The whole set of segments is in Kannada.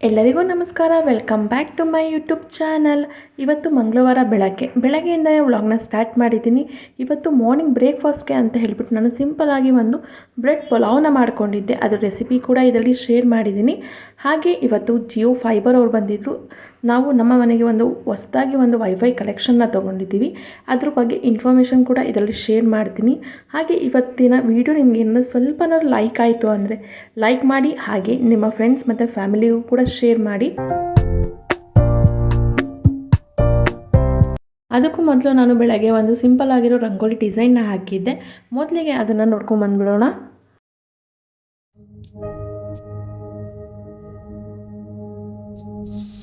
ಎಲ್ಲರಿಗೂ ನಮಸ್ಕಾರ. Welcome back to my YouTube channel ಇವತ್ತು ಮಂಗಳವಾರ ಬೆಳಗ್ಗೆ. ಬೆಳಗ್ಗೆಯಿಂದ ವ್ಲಾಗ್ನ ಸ್ಟಾರ್ಟ್ ಮಾಡಿದ್ದೀನಿ. ಇವತ್ತು ಮಾರ್ನಿಂಗ್ ಬ್ರೇಕ್ಫಾಸ್ಟ್ಗೆ ಅಂತ ಹೇಳ್ಬಿಟ್ಟು ನಾನು ಸಿಂಪಲಾಗಿ ಒಂದು ಬ್ರೆಡ್ ಪಲಾವ್ನ ಮಾಡ್ಕೊಂಡಿದ್ದೆ. ಅದರ ರೆಸಿಪಿ ಕೂಡ ಇದರಲ್ಲಿ ಶೇರ್ ಮಾಡಿದ್ದೀನಿ. ಹಾಗೆ ಇವತ್ತು ಜಿಯೋ ಫೈಬರ್ ಅವ್ರು ಬಂದಿದ್ದರು ನಾವು ನಮ್ಮ ಮನೆಗೆ ಒಂದು ಹೊಸದಾಗಿ ಒಂದು ವೈಫೈ ಕಲೆಕ್ಷನ್ನ ತೊಗೊಂಡಿದ್ದೀವಿ. ಅದ್ರ ಬಗ್ಗೆ ಇನ್ಫಾರ್ಮೇಷನ್ ಕೂಡ ಇದರಲ್ಲಿ ಶೇರ್ ಮಾಡ್ತೀನಿ. ಹಾಗೆ ಇವತ್ತಿನ ವಿಡಿಯೋ ನಿಮಗೆ ಇನ್ನು ಸ್ವಲ್ಪನಾದ್ರು ಲೈಕ್ ಆಯಿತು ಅಂದರೆ ಲೈಕ್ ಮಾಡಿ, ಹಾಗೆ ನಿಮ್ಮ ಫ್ರೆಂಡ್ಸ್ ಮತ್ತು ಫ್ಯಾಮಿಲಿಗೂ ಕೂಡ ಶೇರ್ ಮಾಡಿ. ಅದಕ್ಕೂ ಮೊದಲು ನಾನು ಬೆಳಗ್ಗೆ ಒಂದು ಸಿಂಪಲ್ ಆಗಿರೋ ರಂಗೋಲಿ ಡಿಸೈನ್ನ ಹಾಕಿದ್ದೆ. ಮೊದಲಿಗೆ ಅದನ್ನು ನೋಡ್ಕೊಂಡು ಬಂದ್ಬಿಡೋಣ. ನಾನು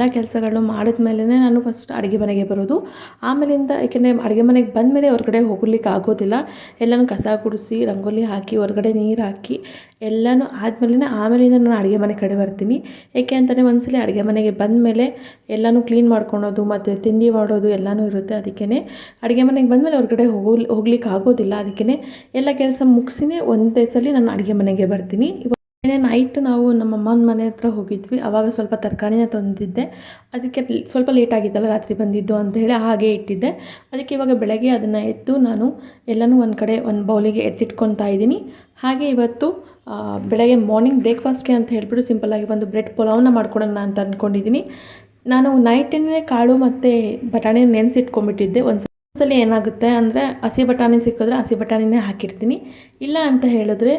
ಎಲ್ಲ ಕೆಲಸಗಳು ಮಾಡಿದ ಮೇಲೆ ನಾನು ಫಸ್ಟ್ ಅಡುಗೆ ಮನೆಗೆ ಬರೋದು. ಆಮೇಲಿಂದ ಏಕೆಂದರೆ ಅಡುಗೆ ಮನೆಗೆ ಬಂದ ಮೇಲೆ ಹೊರಗಡೆ ಹೋಗ್ಲಿಕ್ಕೆ ಆಗೋದಿಲ್ಲ. ಎಲ್ಲನೂ ಕಸ ಗುಡಿಸಿ, ರಂಗೋಲಿ ಹಾಕಿ, ಹೊರಗಡೆ ನೀರು ಹಾಕಿ ಎಲ್ಲನೂ ಆದಮೇಲೆ ಆಮೇಲಿಂದ ನಾನು ಅಡುಗೆ ಮನೆ ಕಡೆ ಬರ್ತೀನಿ. ಏಕೆ ಅಂತಲೇ ಒಂದ್ಸಲಿ ಅಡುಗೆ ಮನೆಗೆ ಬಂದ ಮೇಲೆ ಎಲ್ಲನೂ ಕ್ಲೀನ್ ಮಾಡ್ಕೊಳೋದು ಮತ್ತು ತಿಂಡಿ ಮಾಡೋದು ಎಲ್ಲನೂ ಇರುತ್ತೆ ಅದಕ್ಕೇ ಅಡುಗೆ ಮನೆಗೆ ಬಂದಮೇಲೆ ಹೊರಗಡೆ ಹೋಗ್ಲಿ ಹೋಗ್ಲಿಕ್ಕೆ ಆಗೋದಿಲ್ಲ ಅದಕ್ಕೇ ಎಲ್ಲ ಕೆಲಸ ಮುಗಿಸಿನೇ ಒಂದೇ ಸಲ ನಾನು ಅಡುಗೆ ಮನೆಗೆ ಬರ್ತೀನಿ. ನೈಟ್ ನಾವು ನಮ್ಮ ಅಮ್ಮನ ಮನೆ ಹತ್ರ ಹೋಗಿದ್ವಿ ಆವಾಗ ಸ್ವಲ್ಪ ತರಕಾರಿನ ತಂದಿದ್ದೆ. ಅದಕ್ಕೆ ಸ್ವಲ್ಪ ಲೇಟ್ ಆಗಿದ್ದಲ್ಲ ರಾತ್ರಿ ಬಂದಿದ್ದು ಅಂತ ಹೇಳಿ ಹಾಗೆ ಇಟ್ಟಿದ್ದೆ. ಅದಕ್ಕೆ ಇವಾಗ ಬೆಳಗ್ಗೆ ಅದನ್ನು ಎತ್ತು ನಾನು ಎಲ್ಲನೂ ಒಂದು ಕಡೆ ಒಂದು ಬೌಲಿಗೆ ಎತ್ತಿಟ್ಕೊತಾ ಇದ್ದೀನಿ. ಹಾಗೆ ಇವತ್ತು ಬೆಳಗ್ಗೆ ಮಾರ್ನಿಂಗ್ ಬ್ರೇಕ್ಫಾಸ್ಟ್ಗೆ ಅಂತ ಹೇಳ್ಬಿಟ್ಟು ಸಿಂಪಲ್ಲಾಗಿ ಒಂದು ಬ್ರೆಡ್ ಪುಲಾವ್ನ ಮಾಡ್ಕೊಳೋಣ ಅಂತ ಅಂದ್ಕೊಂಡಿದ್ದೀನಿ ನಾನು ನೈಟನ್ನೇ ಕಾಳು ಮತ್ತು ಬಟಾಣಿ ನೆನೆಸಿಟ್ಕೊಂಡ್ಬಿಟ್ಟಿದ್ದೆ ಒಂದು ಸಲ ಏನಾಗುತ್ತೆ ಅಂದರೆ ಹಸಿ ಬಟಾಣಿ ಸಿಕ್ಕಿದ್ರೆ ಹಸಿ ಬಟಾಣಿನೇ ಹಾಕಿರ್ತೀನಿ. ಇಲ್ಲ ಅಂತ ಹೇಳಿದ್ರೆ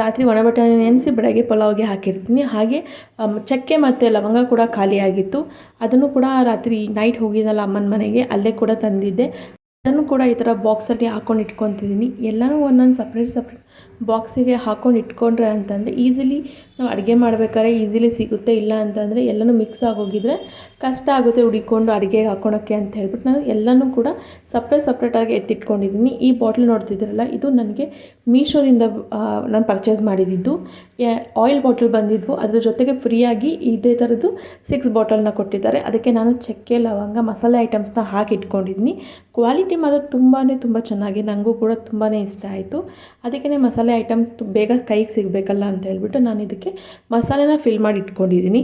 ರಾತ್ರಿ ಒಣ ಬಟಾಣಿ ನೆನೆಸಿ ಬೆಳಗ್ಗೆ ಪಲಾವ್ಗೆ ಹಾಕಿರ್ತೀನಿ. ಹಾಗೆ ಚಕ್ಕೆ ಮತ್ತು ಲವಂಗ ಕೂಡ ಖಾಲಿಯಾಗಿತ್ತು ಅದನ್ನು ಕೂಡ ರಾತ್ರಿ ನೈಟ್ ಹೋಗಿದ್ದಲ್ಲ ಅಮ್ಮನ ಮನೆಗೆ, ಅಲ್ಲೇ ಕೂಡ ತಂದಿದ್ದೆ. ಅದನ್ನು ಕೂಡ ಈ ಥರ ಬಾಕ್ಸಲ್ಲಿ ಹಾಕ್ಕೊಂಡು ಇಟ್ಕೊತಿದ್ದೀನಿ. ಎಲ್ಲನೂ ಒಂದೊಂದು ಸಪ್ರೇಟ್ ಸಪ್ರೇಟ್ ಬಾಕ್ಸಿಗೆ ಹಾಕ್ಕೊಂಡು ಇಟ್ಕೊಂಡ್ರೆ ಅಂತಂದರೆ ಈಸಿಲಿ ನಾವು ಅಡುಗೆ ಮಾಡಬೇಕಾದ್ರೆ ಈಸಿಲಿ ಸಿಗುತ್ತೆ, ಇಲ್ಲ ಅಂತಂದರೆ ಎಲ್ಲನೂ ಮಿಕ್ಸ್ ಆಗೋಗಿದ್ರೆ ಕಷ್ಟ ಆಗುತ್ತೆ ಹುಡಿಕೊಂಡು ಅಡುಗೆಗೆ ಹಾಕೊಳೋಕ್ಕೆ ಅಂತ ಹೇಳ್ಬಿಟ್ಟು ನಾನು ಎಲ್ಲನೂ ಕೂಡ ಸಪ್ರೇಟ್ ಸಪ್ರೇಟಾಗಿ ಎತ್ತಿಟ್ಕೊಂಡಿದ್ದೀನಿ. ಈ ಬಾಟ್ಲ್ ನೋಡ್ತಿದ್ದೀರಲ್ಲ, ಇದು ನನಗೆ ಮೀಶೋದಿಂದ ನಾನು ಪರ್ಚೇಸ್ ಮಾಡಿದ್ದು. ಆಯಿಲ್ ಬಾಟಲ್ ಬಂದಿದ್ವು. ಅದ್ರ ಜೊತೆಗೆ ಫ್ರೀಯಾಗಿ ಇದೇ ಥರದ್ದು ಸಿಕ್ಸ್ ಬಾಟಲ್ನ ಕೊಟ್ಟಿದ್ದಾರೆ. ಅದಕ್ಕೆ ನಾನು ಚಕ್ಕೆ, ಲವಂಗ, ಮಸಾಲೆ ಐಟಮ್ಸ್ನ ಹಾಕಿ ಇಟ್ಕೊಂಡಿದ್ದೀನಿ. ಕ್ವಾಲಿಟಿ ಮಾತ್ರ ತುಂಬಾ ತುಂಬ ಚೆನ್ನಾಗಿ ನನಗೂ ಕೂಡ ತುಂಬಾ ಇಷ್ಟ ಆಯಿತು. ಅದಕ್ಕೇ ಮಸಾಲೆ ಐಟಮ್ ಬೇಗ ಕೈಗೆ ಸಿಗಬೇಕಲ್ಲ ಅಂತ ಹೇಳ್ಬಿಟ್ಟು ನಾನು ಇದಕ್ಕೆ ಮಸಾಲೆನ ಫಿಲ್ ಮಾಡಿ ಇಟ್ಕೊಂಡಿದ್ದೀನಿ.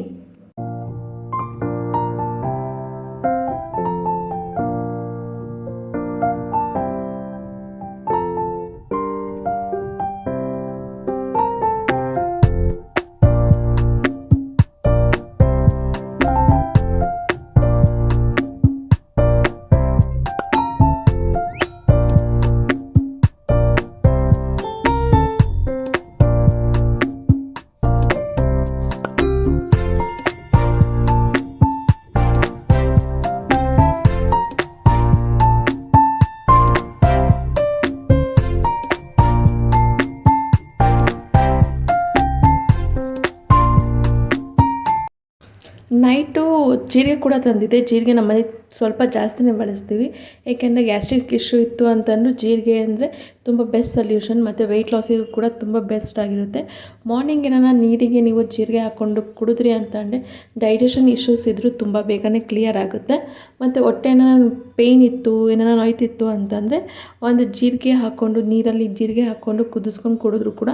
ನೈಟು ಜೀರಿಗೆ ಕೂಡ ತಂದಿದ್ದೆ. ಜೀರಿಗೆ ನಮ್ಮನೆ ಸ್ವಲ್ಪ ಜಾಸ್ತಿನೇ ಬಳಸ್ತೀವಿ. ಏಕೆಂದರೆ ಗ್ಯಾಸ್ಟ್ರಿಕ್ ಇಶ್ಯೂ ಇತ್ತು ಅಂತಂದ್ರೂ ಜೀರಿಗೆ ಅಂದರೆ ತುಂಬ ಬೆಸ್ಟ್ ಸೊಲ್ಯೂಷನ್ ಮತ್ತು ವೆಯ್ಟ್ ಲಾಸಿಗೂ ಕೂಡ ತುಂಬ ಬೆಸ್ಟ್ ಆಗಿರುತ್ತೆ. ಮಾರ್ನಿಂಗ್ ಏನಾರ ನೀರಿಗೆ ನೀವು ಜೀರಿಗೆ ಹಾಕ್ಕೊಂಡು ಕುಡಿದ್ರಿ ಅಂತ ಅಂದರೆ ಡೈಜೆಷನ್ ಇಶ್ಯೂಸ್ ಇದ್ದರೂ ತುಂಬ ಬೇಗನೆ ಕ್ಲಿಯರ್ ಆಗುತ್ತೆ. ಮತ್ತು ಹೊಟ್ಟೆ ಏನಾರ ಪೇಯ್ನ್ ಇತ್ತು ಏನಾರ ನೋಯ್ತಿತ್ತು ಅಂತಂದರೆ ಒಂದು ಜೀರಿಗೆ ಹಾಕ್ಕೊಂಡು ನೀರಲ್ಲಿ ಜೀರಿಗೆ ಹಾಕ್ಕೊಂಡು ಕುದಿಸ್ಕೊಂಡು ಕುಡಿದ್ರೂ ಕೂಡ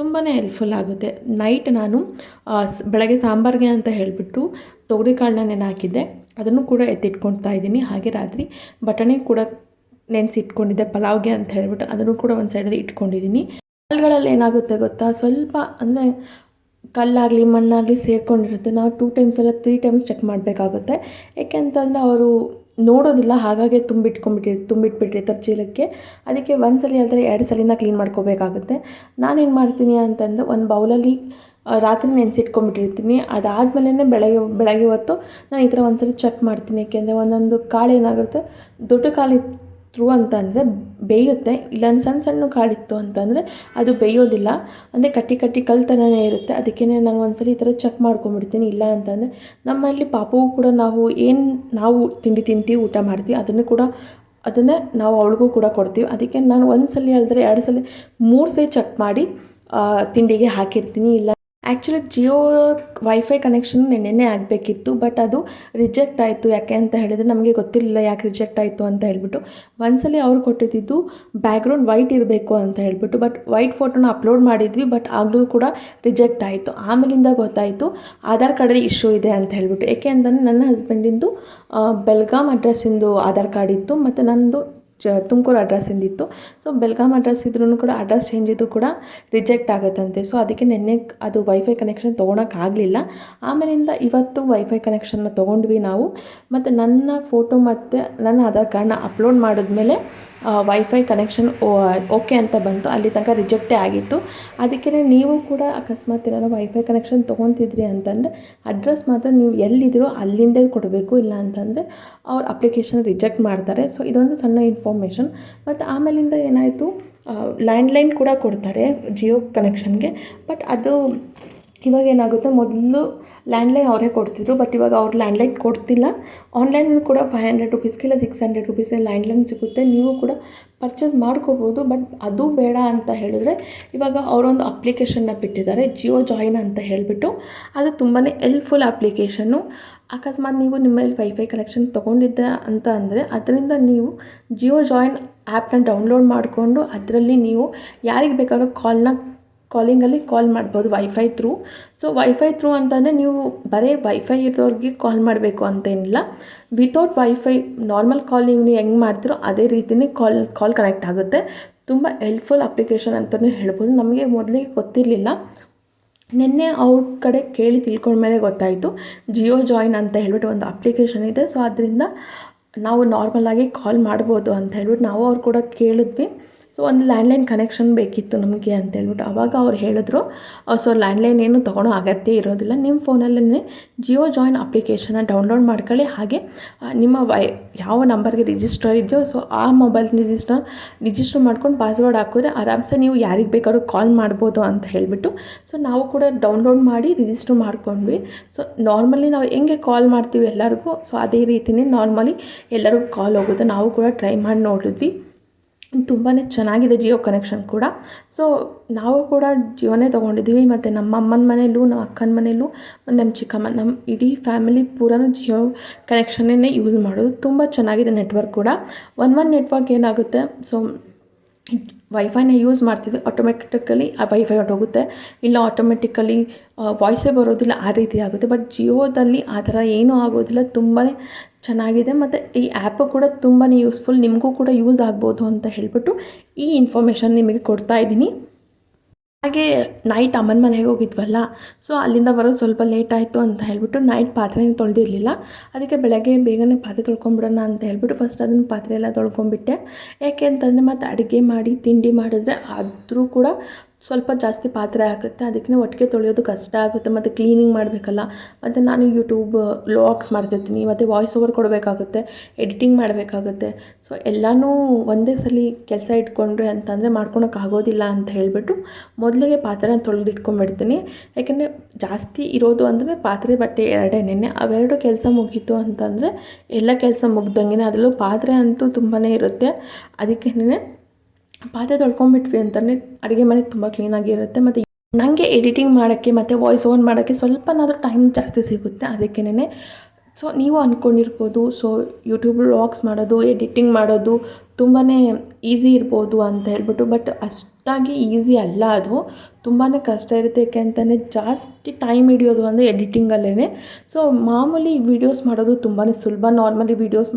ತುಂಬಾ ಹೆಲ್ಪ್ಫುಲ್ ಆಗುತ್ತೆ. ನೈಟ್ ನಾನು ಬೆಳಗ್ಗೆ ಸಾಂಬಾರಿಗೆ ಅಂತ ಹೇಳಿಬಿಟ್ಟು ತೊಗರಿ ಕಾಳನ್ನ ನೆನೆ ಹಾಕಿದ್ದೆ. ಅದನ್ನು ಕೂಡ ಎತ್ತಿಟ್ಕೊಳ್ತಾ ಇದ್ದೀನಿ. ಹಾಗೆ ರಾತ್ರಿ ಬಟಾಣಿ ಕೂಡ ನೆನೆಸಿಟ್ಕೊಂಡಿದ್ದೆ, ಪಲಾವ್ಗೆ ಅಂತ ಹೇಳ್ಬಿಟ್ಟು ಅದನ್ನು ಕೂಡ ಒಂದು ಸೈಡಲ್ಲಿ ಇಟ್ಕೊಂಡಿದ್ದೀನಿ. ಕಲ್ಲುಗಳಲ್ಲಿ ಏನಾಗುತ್ತೆ ಗೊತ್ತಾ? ಸ್ವಲ್ಪ ಅಂದರೆ ಕಲ್ಲಾಗಲಿ, ಮಣ್ಣಾಗಲಿ ಸೇರ್ಕೊಂಡಿರುತ್ತೆ. ನಾವು ಟೂ ಟೈಮ್ಸ್ ಎಲ್ಲ ತ್ರೀ ಟೈಮ್ಸ್ ಚೆಕ್ ಮಾಡಬೇಕಾಗುತ್ತೆ. ಯಾಕೆ ಅಂತಂದರೆ ಅವರು ನೋಡೋದಿಲ್ಲ, ಹಾಗಾಗಿ ತುಂಬಿಟ್ಕೊಂಡ್ಬಿಟ್ಟಿ, ತುಂಬಿಟ್ಬಿಟ್ಟಿರ್ತಾರೆ ಚೀಲಕ್ಕೆ. ಅದಕ್ಕೆ ಒಂದು ಸಲ ಅಲ್ದರೆ ಎರಡು ಸಲಿನ ಕ್ಲೀನ್ ಮಾಡ್ಕೋಬೇಕಾಗುತ್ತೆ. ನಾನೇನು ಮಾಡ್ತೀನಿ ಅಂತಂದರೆ ಒಂದು ಬೌಲಲ್ಲಿ ರಾತ್ರಿ ನೆನೆಸಿಟ್ಕೊಂಡ್ಬಿಟ್ಟಿರ್ತೀನಿ ಅದಾದಮೇಲೆ ಬೆಳಗ್ಗೆ ಬೆಳಗ್ಗೆ ಹೊತ್ತು ನಾನು ಈ ಥರ ಒಂದ್ಸಲ ಚೆಕ್ ಮಾಡ್ತೀನಿ. ಏಕೆಂದರೆ ಒಂದೊಂದು ಕಾಳು ಏನಾಗುತ್ತೆ, ದೊಡ್ಡ ಕಾಳು ಇತ್ತು ಅಂತಂದರೆ ಬೇಯುತ್ತೆ. ಇಲ್ಲ ಸಣ್ಣ ಸಣ್ಣ ಕಾಳಿತ್ತು ಅಂತಂದರೆ ಅದು ಬೇಯೋದಿಲ್ಲ. ಅಂದರೆ ಕಟ್ಟಿ ಕಟ್ಟಿ ಕಲ್ತನನೇ ಇರುತ್ತೆ. ಅದಕ್ಕೆ ನಾನು ಒಂದ್ಸಲ ಈ ಥರ ಚೆಕ್ ಮಾಡ್ಕೊಂಡ್ಬಿಡ್ತೀನಿ ಇಲ್ಲ ಅಂತಂದರೆ ನಮ್ಮಲ್ಲಿ ಪಾಪುಗೂ ಕೂಡ ನಾವು ಏನು ನಾವು ತಿಂಡಿ ತಿಂತೀವಿ, ಊಟ ಮಾಡ್ತೀವಿ, ಅದನ್ನು ಕೂಡ, ಅದನ್ನೇ ನಾವು ಅವಳಿಗೂ ಕೂಡ ಕೊಡ್ತೀವಿ. ಅದಕ್ಕೆ ನಾನು ಒಂದು ಸಲ ಅಲ್ದ್ರೆ ಎರಡು ಸಲ, ಮೂರು ಸಲ ಚೆಕ್ ಮಾಡಿ ತಿಂಡಿಗೆ ಹಾಕಿರ್ತೀನಿ. ಇಲ್ಲ ಆ್ಯಕ್ಚುಲಿ ಜಿಯೋ ವೈಫೈ ಕನೆಕ್ಷನ್ ನೆನ್ನೆನೇ ಆಗಬೇಕಿತ್ತು ಬಟ್ ಅದು ರಿಜೆಕ್ಟ್ ಆಯಿತು. ಯಾಕೆ ಅಂತ ಹೇಳಿದರೆ ನಮಗೆ ಗೊತ್ತಿರಲಿಲ್ಲ ಯಾಕೆ ರಿಜೆಕ್ಟ್ ಆಯಿತು ಅಂತ ಹೇಳಿಬಿಟ್ಟು. ಒಂದ್ಸಲಿ ಅವ್ರು ಕೊಟ್ಟಿದ್ದು ಬ್ಯಾಕ್ಗ್ರೌಂಡ್ ವೈಟ್ ಇರಬೇಕು ಅಂತ ಹೇಳಿಬಿಟ್ಟು ಬಟ್ ವೈಟ್ ಫೋಟೋನ ಅಪ್ಲೋಡ್ ಮಾಡಿದ್ವಿ ಬಟ್ ಆಗಲೂ ಕೂಡ ರಿಜೆಕ್ಟ್ ಆಯಿತು. ಆಮೇಲಿಂದ ಗೊತ್ತಾಯಿತು, ಆಧಾರ್ ಕಾರ್ಡಲ್ಲಿ ಇಶ್ಯೂ ಇದೆ ಅಂತ ಹೇಳಿಬಿಟ್ಟು. ಏಕೆ ಅಂತಂದರೆ ನನ್ನ ಹಸ್ಬೆಂಡಿಂದು ಬೆಲ್ಗಾಮ್ ಅಡ್ರೆಸ್ಸಿಂದು ಆಧಾರ್ ಕಾರ್ಡ್ ಇತ್ತು, ಮತ್ತು ನನ್ನದು ಚ ತುಮಕೂರು ಅಡ್ರೆಸ್ಸಿಂದಿತ್ತು ಸೊ ಬೆಲ್ಗಾಮ್ ಅಡ್ರೆಸ್ ಇದ್ರೂ ಕೂಡ ಅಡ್ರೆಸ್ ಚೇಂಜ್ ಇದ್ದು ಕೂಡ ರಿಜೆಕ್ಟ್ ಆಗುತ್ತಂತೆ. ಸೊ ಅದಕ್ಕೆ ನೆನ್ನೆ ಅದು ವೈಫೈ ಕನೆಕ್ಷನ್ ತೊಗೊಳಕ್ಕಾಗಲಿಲ್ಲ ಆಮೇಲಿಂದ ಇವತ್ತು ವೈಫೈ ಕನೆಕ್ಷನ್ನ ತೊಗೊಂಡ್ವಿ ನಾವು. ಮತ್ತು ನನ್ನ ಫೋಟೋ ಮತ್ತು ನನ್ನ ಆಧಾರ್ ಕಾರ್ಡ್ನ ಅಪ್ಲೋಡ್ ಮಾಡಿದ್ಮೇಲೆ ವೈಫೈ ಕನೆಕ್ಷನ್ ಓಕೆ ಅಂತ ಬಂತು. ಅಲ್ಲಿ ತನಕ ರಿಜೆಕ್ಟೇ ಆಗಿತ್ತು. ಅದಕ್ಕೆ ನೀವು ಕೂಡ ಅಕಸ್ಮಾತ್ ಏನಾದ್ರು ವೈಫೈ ಕನೆಕ್ಷನ್ ತೊಗೊತಿದ್ರಿ ಅಂತಂದರೆ ಅಡ್ರೆಸ್ ಮಾತ್ರ ನೀವು ಎಲ್ಲಿದ್ದೀರೋ ಅಲ್ಲಿಂದೇ ಕೊಡಬೇಕು, ಇಲ್ಲ ಅಂತಂದರೆ ಅವ್ರ ಅಪ್ಲಿಕೇಶನ್ ರಿಜೆಕ್ಟ್ ಮಾಡ್ತಾರೆ. ಸೊ ಇದೊಂದು ಸಣ್ಣ ಇನ್ಫಾರ್ಮೇಷನ್ ಮತ್ತು ಆಮೇಲಿಂದ ಏನಾಯಿತು ಲ್ಯಾಂಡ್ಲೈನ್ ಕೂಡ ಕೊಡ್ತಾರೆ ಜಿಯೋ ಕನೆಕ್ಷನ್ಗೆ ಬಟ್ ಅದು ಇವಾಗ ಏನಾಗುತ್ತೆ, ಮೊದಲು ಲ್ಯಾಂಡ್ಲೈನ್ ಅವರೇ ಕೊಡ್ತಿದ್ರು ಬಟ್ ಇವಾಗ ಅವ್ರು ಲ್ಯಾಂಡ್ಲೈನ್ ಕೊಡ್ತಿಲ್ಲ. ಆನ್ಲೈನ್ ಕೂಡ ಫೈವ್ ಹಂಡ್ರೆಡ್ ರುಪೀಸ್ಗೆಲ್ಲ ಸಿಕ್ಸ್ ಹಂಡ್ರೆಡ್ ರುಪೀಸ್ ಲ್ಯಾಂಡ್ಲೈನ್ ಸಿಗುತ್ತೆ. ನೀವು ಕೂಡ ಪರ್ಚೇಸ್ ಮಾಡ್ಕೋಬೋದು ಬಟ್ ಅದು ಬೇಡ ಅಂತ ಹೇಳಿದ್ರೆ, ಇವಾಗ ಅವರೊಂದು ಅಪ್ಲಿಕೇಶನ್ನ ಬಿಟ್ಟಿದ್ದಾರೆ, ಜಿಯೋ ಜಾಯಿನ್ ಅಂತ ಹೇಳಿಬಿಟ್ಟು. ಅದು ತುಂಬಾ ಹೆಲ್ಪ್ಫುಲ್ ಅಪ್ಲಿಕೇಶನ್ನು ಅಕಸ್ಮಾತ್ ನೀವು ನಿಮ್ಮಲ್ಲಿ ವೈಫೈ ಕನೆಕ್ಷನ್ ತೊಗೊಂಡಿದ್ದೆ ಅಂತ ಅಂದರೆ ಅದರಿಂದ ನೀವು ಜಿಯೋ ಜಾಯಿನ್ ಆ್ಯಪ್ನ ಡೌನ್ಲೋಡ್ ಮಾಡಿಕೊಂಡು ಅದರಲ್ಲಿ ನೀವು ಯಾರಿಗೆ ಬೇಕಾದ್ರೂ ಕಾಲ್ನ ಕಾಲಿಂಗಲ್ಲಿ ಕಾಲ್ ಮಾಡ್ಬೋದು wifi through so wifi through ಅಂತಂದರೆ ನೀವು ಬರೀ ವೈಫೈ ಇರೋರಿಗೆ ಕಾಲ್ ಮಾಡಬೇಕು ಅಂತೇನಿಲ್ಲ ವಿತೌಟ್ ವೈಫೈ ನಾರ್ಮಲ್ ಕಾಲ್ ನೀವು ಹೆಂಗೆ ಮಾಡ್ತೀರೋ ಅದೇ ರೀತಿಯೇ ಕಾಲ್ ಕಾಲ್ ಕನೆಕ್ಟ್ ಆಗುತ್ತೆ. ತುಂಬ ಹೆಲ್ಪ್ಫುಲ್ ಅಪ್ಲಿಕೇಶನ್ ಅಂತಲೂ ಹೇಳ್ಬೋದು. ನಮಗೆ ಮೊದಲಿಗೆ ಗೊತ್ತಿರಲಿಲ್ಲ. ನಿನ್ನೆ ಅವ್ರ ಕಡೆ ಕೇಳಿ ತಿಳ್ಕೊಂಡ್ಮೇಲೆ ಗೊತ್ತಾಯಿತು. ಜಿಯೋ ಜಾಯಿನ್ ಅಂತ ಹೇಳ್ಬಿಟ್ಟು ಒಂದು ಅಪ್ಲಿಕೇಶನ್ ಇದೆ. ಸೊ, ಅದರಿಂದ ನಾವು ನಾರ್ಮಲಾಗಿ ಕಾಲ್ ಮಾಡ್ಬೋದು ಅಂತ ಹೇಳ್ಬಿಟ್ಟು ನಾವು ಅವ್ರು ಕೂಡ ಕೇಳಿದ್ವಿ. ಸೊ ಒಂದು ಲ್ಯಾಂಡ್ಲೈನ್ ಕನೆಕ್ಷನ್ ಬೇಕಿತ್ತು ನಮಗೆ ಅಂತ ಹೇಳ್ಬಿಟ್ಟು ಆವಾಗ ಅವ್ರು ಹೇಳಿದ್ರು ಸೊ ಲ್ಯಾಂಡ್ಲೈನ್ ಏನು ತೊಗೊಳೋ ಅಗತ್ಯ ಇರೋದಿಲ್ಲ. ನಿಮ್ಮ ಫೋನಲ್ಲೇ ಜಿಯೋ ಜಾಯಿನ್ ಅಪ್ಲಿಕೇಶನ್ನ ಡೌನ್ಲೋಡ್ ಮಾಡ್ಕೊಳ್ಳಿ. ಹಾಗೆ ನಿಮ್ಮ ವೈ, ಯಾವ ನಂಬರ್ಗೆ ರಿಜಿಸ್ಟರ್ ಇದೆಯೋ ಸೊ ಆ ಮೊಬೈಲ್ ರಿಜಿಸ್ಟರ್ ರಿಜಿಸ್ಟರ್ ಮಾಡ್ಕೊಂಡು ಪಾಸ್ವರ್ಡ್ ಹಾಕಿದ್ರೆ ಆರಾಮ್ಸೆ ನೀವು ಯಾರಿಗೆ ಬೇಕಾದ್ರೂ ಕಾಲ್ ಮಾಡ್ಬೋದು ಅಂತ ಹೇಳಿಬಿಟ್ಟು ಸೊ ನಾವು ಕೂಡ ಡೌನ್ಲೋಡ್ ಮಾಡಿ ರಿಜಿಸ್ಟರ್ ಮಾಡ್ಕೊಂಡ್ವಿ. ಸೊ ನಾರ್ಮಲಿ ನಾವು ಹೆಂಗೆ ಕಾಲ್ ಮಾಡ್ತೀವಿ ಎಲ್ಲರಿಗೂ ಸೊ ಅದೇ ರೀತಿಯೇ ನಾರ್ಮಲಿ ಎಲ್ಲರಿಗೂ ಕಾಲ್ ಹೋಗೋದು ನಾವು ಕೂಡ ಟ್ರೈ ಮಾಡಿ ನೋಡಿದ್ವಿ. ತುಂಬಾ ಚೆನ್ನಾಗಿದೆ ಜಿಯೋ ಕನೆಕ್ಷನ್ ಕೂಡ. ಸೊ ನಾವು ಕೂಡ ಜಿಯೋನೇ ತೊಗೊಂಡಿದ್ದೀವಿ. ಮತ್ತು ನಮ್ಮ ಅಮ್ಮನ ಮನೆಯಲ್ಲೂ ನಮ್ಮ ಅಕ್ಕನ ಮನೆಯಲ್ಲೂ ನಮ್ಮ ಚಿಕ್ಕಮ್ಮ, ನಮ್ಮ ಇಡೀ ಫ್ಯಾಮಿಲಿ ಪೂರಾ ಜಿಯೋ ಕನೆಕ್ಷನ್ನೇ ಯೂಸ್ ಮಾಡೋದು. ತುಂಬ ಚೆನ್ನಾಗಿದೆ ನೆಟ್ವರ್ಕ್ ಕೂಡ. ಒನ್ ಒನ್ ನೆಟ್ವರ್ಕ್ ಏನಾಗುತ್ತೆ? ಸೊ ವೈಫೈನ ಯೂಸ್ ಮಾಡ್ತೀವಿ ಆಟೋಮೆಟಿಕಲಿ ಆ ವೈಫೈ ಹೊರಟೋಗುತ್ತೆ. ಇಲ್ಲ ಆಟೋಮೆಟಿಕಲಿ ವಾಯ್ಸೇ ಬರೋದಿಲ್ಲ. ಆ ರೀತಿ ಆಗುತ್ತೆ. ಬಟ್ ಜಿಯೋದಲ್ಲಿ ಆ ಥರ ಏನೂ ಆಗೋದಿಲ್ಲ. ತುಂಬಾ ಚೆನ್ನಾಗಿದೆ. ಮತ್ತು ಈ ಆ್ಯಪು ಕೂಡ ತುಂಬಾ ಯೂಸ್ಫುಲ್ ನಿಮಗೂ ಕೂಡ ಯೂಸ್ ಆಗ್ಬೋದು ಅಂತ ಹೇಳಿಬಿಟ್ಟು ಈ ಇನ್ಫಾರ್ಮೇಷನ್ ನಿಮಗೆ ಕೊಡ್ತಾ ಇದ್ದೀನಿ. ಹಾಗೆ ನೈಟ್ ಅಮ್ಮನ ಮನೆಗೆ ಹೋಗಿದ್ವಲ್ಲ ಸೊ ಅಲ್ಲಿಂದ ಬರೋದು ಸ್ವಲ್ಪ ಲೇಟ್ ಆಯಿತು ಅಂತ ಹೇಳಿಬಿಟ್ಟು ನೈಟ್ ಪಾತ್ರೆ ತೊಳೆದಿರಲಿಲ್ಲ. ಅದಕ್ಕೆ ಬೆಳಗ್ಗೆ ಬೇಗನೆ ಪಾತ್ರೆ ತೊಳ್ಕೊಂಬಿಡೋಣ ಅಂತ ಹೇಳಿಬಿಟ್ಟು ಫಸ್ಟ್ ಅದನ್ನು ಪಾತ್ರೆ ಎಲ್ಲ ತೊಳ್ಕೊಂಬಿಟ್ಟೆ ಯಾಕೆ ಅಂತಂದರೆ ಮತ್ತು ಅಡುಗೆ ಮಾಡಿ, ತಿಂಡಿ ಮಾಡಿದ್ರೆ ಆದರೂ ಕೂಡ ಸ್ವಲ್ಪ ಜಾಸ್ತಿ ಪಾತ್ರೆ ಆಗುತ್ತೆ ಅದಕ್ಕೆ ಒಟ್ಟಿಗೆ ತೊಳೆಯೋದು ಕಷ್ಟ ಆಗುತ್ತೆ, ಮತ್ತು ಕ್ಲೀನಿಂಗ್ ಮಾಡಬೇಕಲ್ಲ, ಮತ್ತು ನಾನು ಯೂಟ್ಯೂಬ್ ವ್ಲಾಗ್ಸ್ ಮಾಡ್ತಿರ್ತೀನಿ, ಮತ್ತು ವಾಯ್ಸ್ ಓವರ್ ಕೊಡಬೇಕಾಗುತ್ತೆ ಎಡಿಟಿಂಗ್ ಮಾಡಬೇಕಾಗುತ್ತೆ. ಸೊ ಎಲ್ಲನೂ ಒಂದೇ ಸಲ ಕೆಲಸ ಇಟ್ಕೊಂಡ್ರೆ ಅಂತಂದರೆ ಮಾಡ್ಕೊಳಕ್ಕೆ ಆಗೋದಿಲ್ಲ ಅಂತ ಹೇಳಿಬಿಟ್ಟು ಮೊದಲಿಗೆ ಪಾತ್ರೆನ ತೊಳೆದಿಟ್ಕೊಂಡ್ಬಿಡ್ತೀನಿ. ಯಾಕೆಂದರೆ ಜಾಸ್ತಿ ಇರೋದು ಅಂದರೆ ಪಾತ್ರೆ ಬಟ್ಟೆ ಎರಡೇ ನೆನ್ನೆ ಅವೆರಡು ಕೆಲಸ ಮುಗೀತು ಅಂತಂದರೆ ಎಲ್ಲ ಕೆಲಸ ಮುಗ್ದಂಗೆ ಅದರಲ್ಲೂ ಪಾತ್ರೆ ಅಂತೂ ತುಂಬಾ ಇರುತ್ತೆ. ಅದಕ್ಕೇನೆ ಪಾತ್ರೆ ತೊಳ್ಕೊಂಡ್ಬಿಟ್ವಿ ಅಂತಲೇ ಅಡುಗೆ ಮನೆ ತುಂಬ ಕ್ಲೀನಾಗಿರುತ್ತೆ ಮತ್ತು ನನಗೆ ಎಡಿಟಿಂಗ್ ಮಾಡೋಕ್ಕೆ ಮತ್ತು ವಾಯ್ಸ್ ಓನ್ ಮಾಡೋಕ್ಕೆ ಸ್ವಲ್ಪನಾದರೂ ಟೈಮ್ ಜಾಸ್ತಿ ಸಿಗುತ್ತೆ. ಅದಕ್ಕೇನೆ ಸೊ ನೀವು ಅಂದ್ಕೊಂಡಿರ್ಬೋದು ಸೊ ಯೂಟ್ಯೂಬ್ ವ್ಲಾಗ್ಸ್ ಮಾಡೋದು ಎಡಿಟಿಂಗ್ ಮಾಡೋದು ತುಂಬಾ ಈಸಿ ಇರ್ಬೋದು ಅಂತ ಹೇಳ್ಬಿಟ್ಟು ಬಟ್ ಅಷ್ಟಾಗಿ ಈಸಿ ಅಲ್ಲ ಅದು. ತುಂಬಾ ಕಷ್ಟ ಇರುತ್ತೆ ಏಕೆ ಅಂತಲೇ ಜಾಸ್ತಿ ಟೈಮ್ ಹಿಡಿಯೋದು ಅಂದರೆ ಎಡಿಟಿಂಗಲ್ಲೇ ಸೊ ಮಾಮೂಲಿ ವೀಡಿಯೋಸ್ ಮಾಡೋದು ತುಂಬಾ ಸುಲಭ. ನಾರ್ಮಲಿ ವೀಡಿಯೋಸ್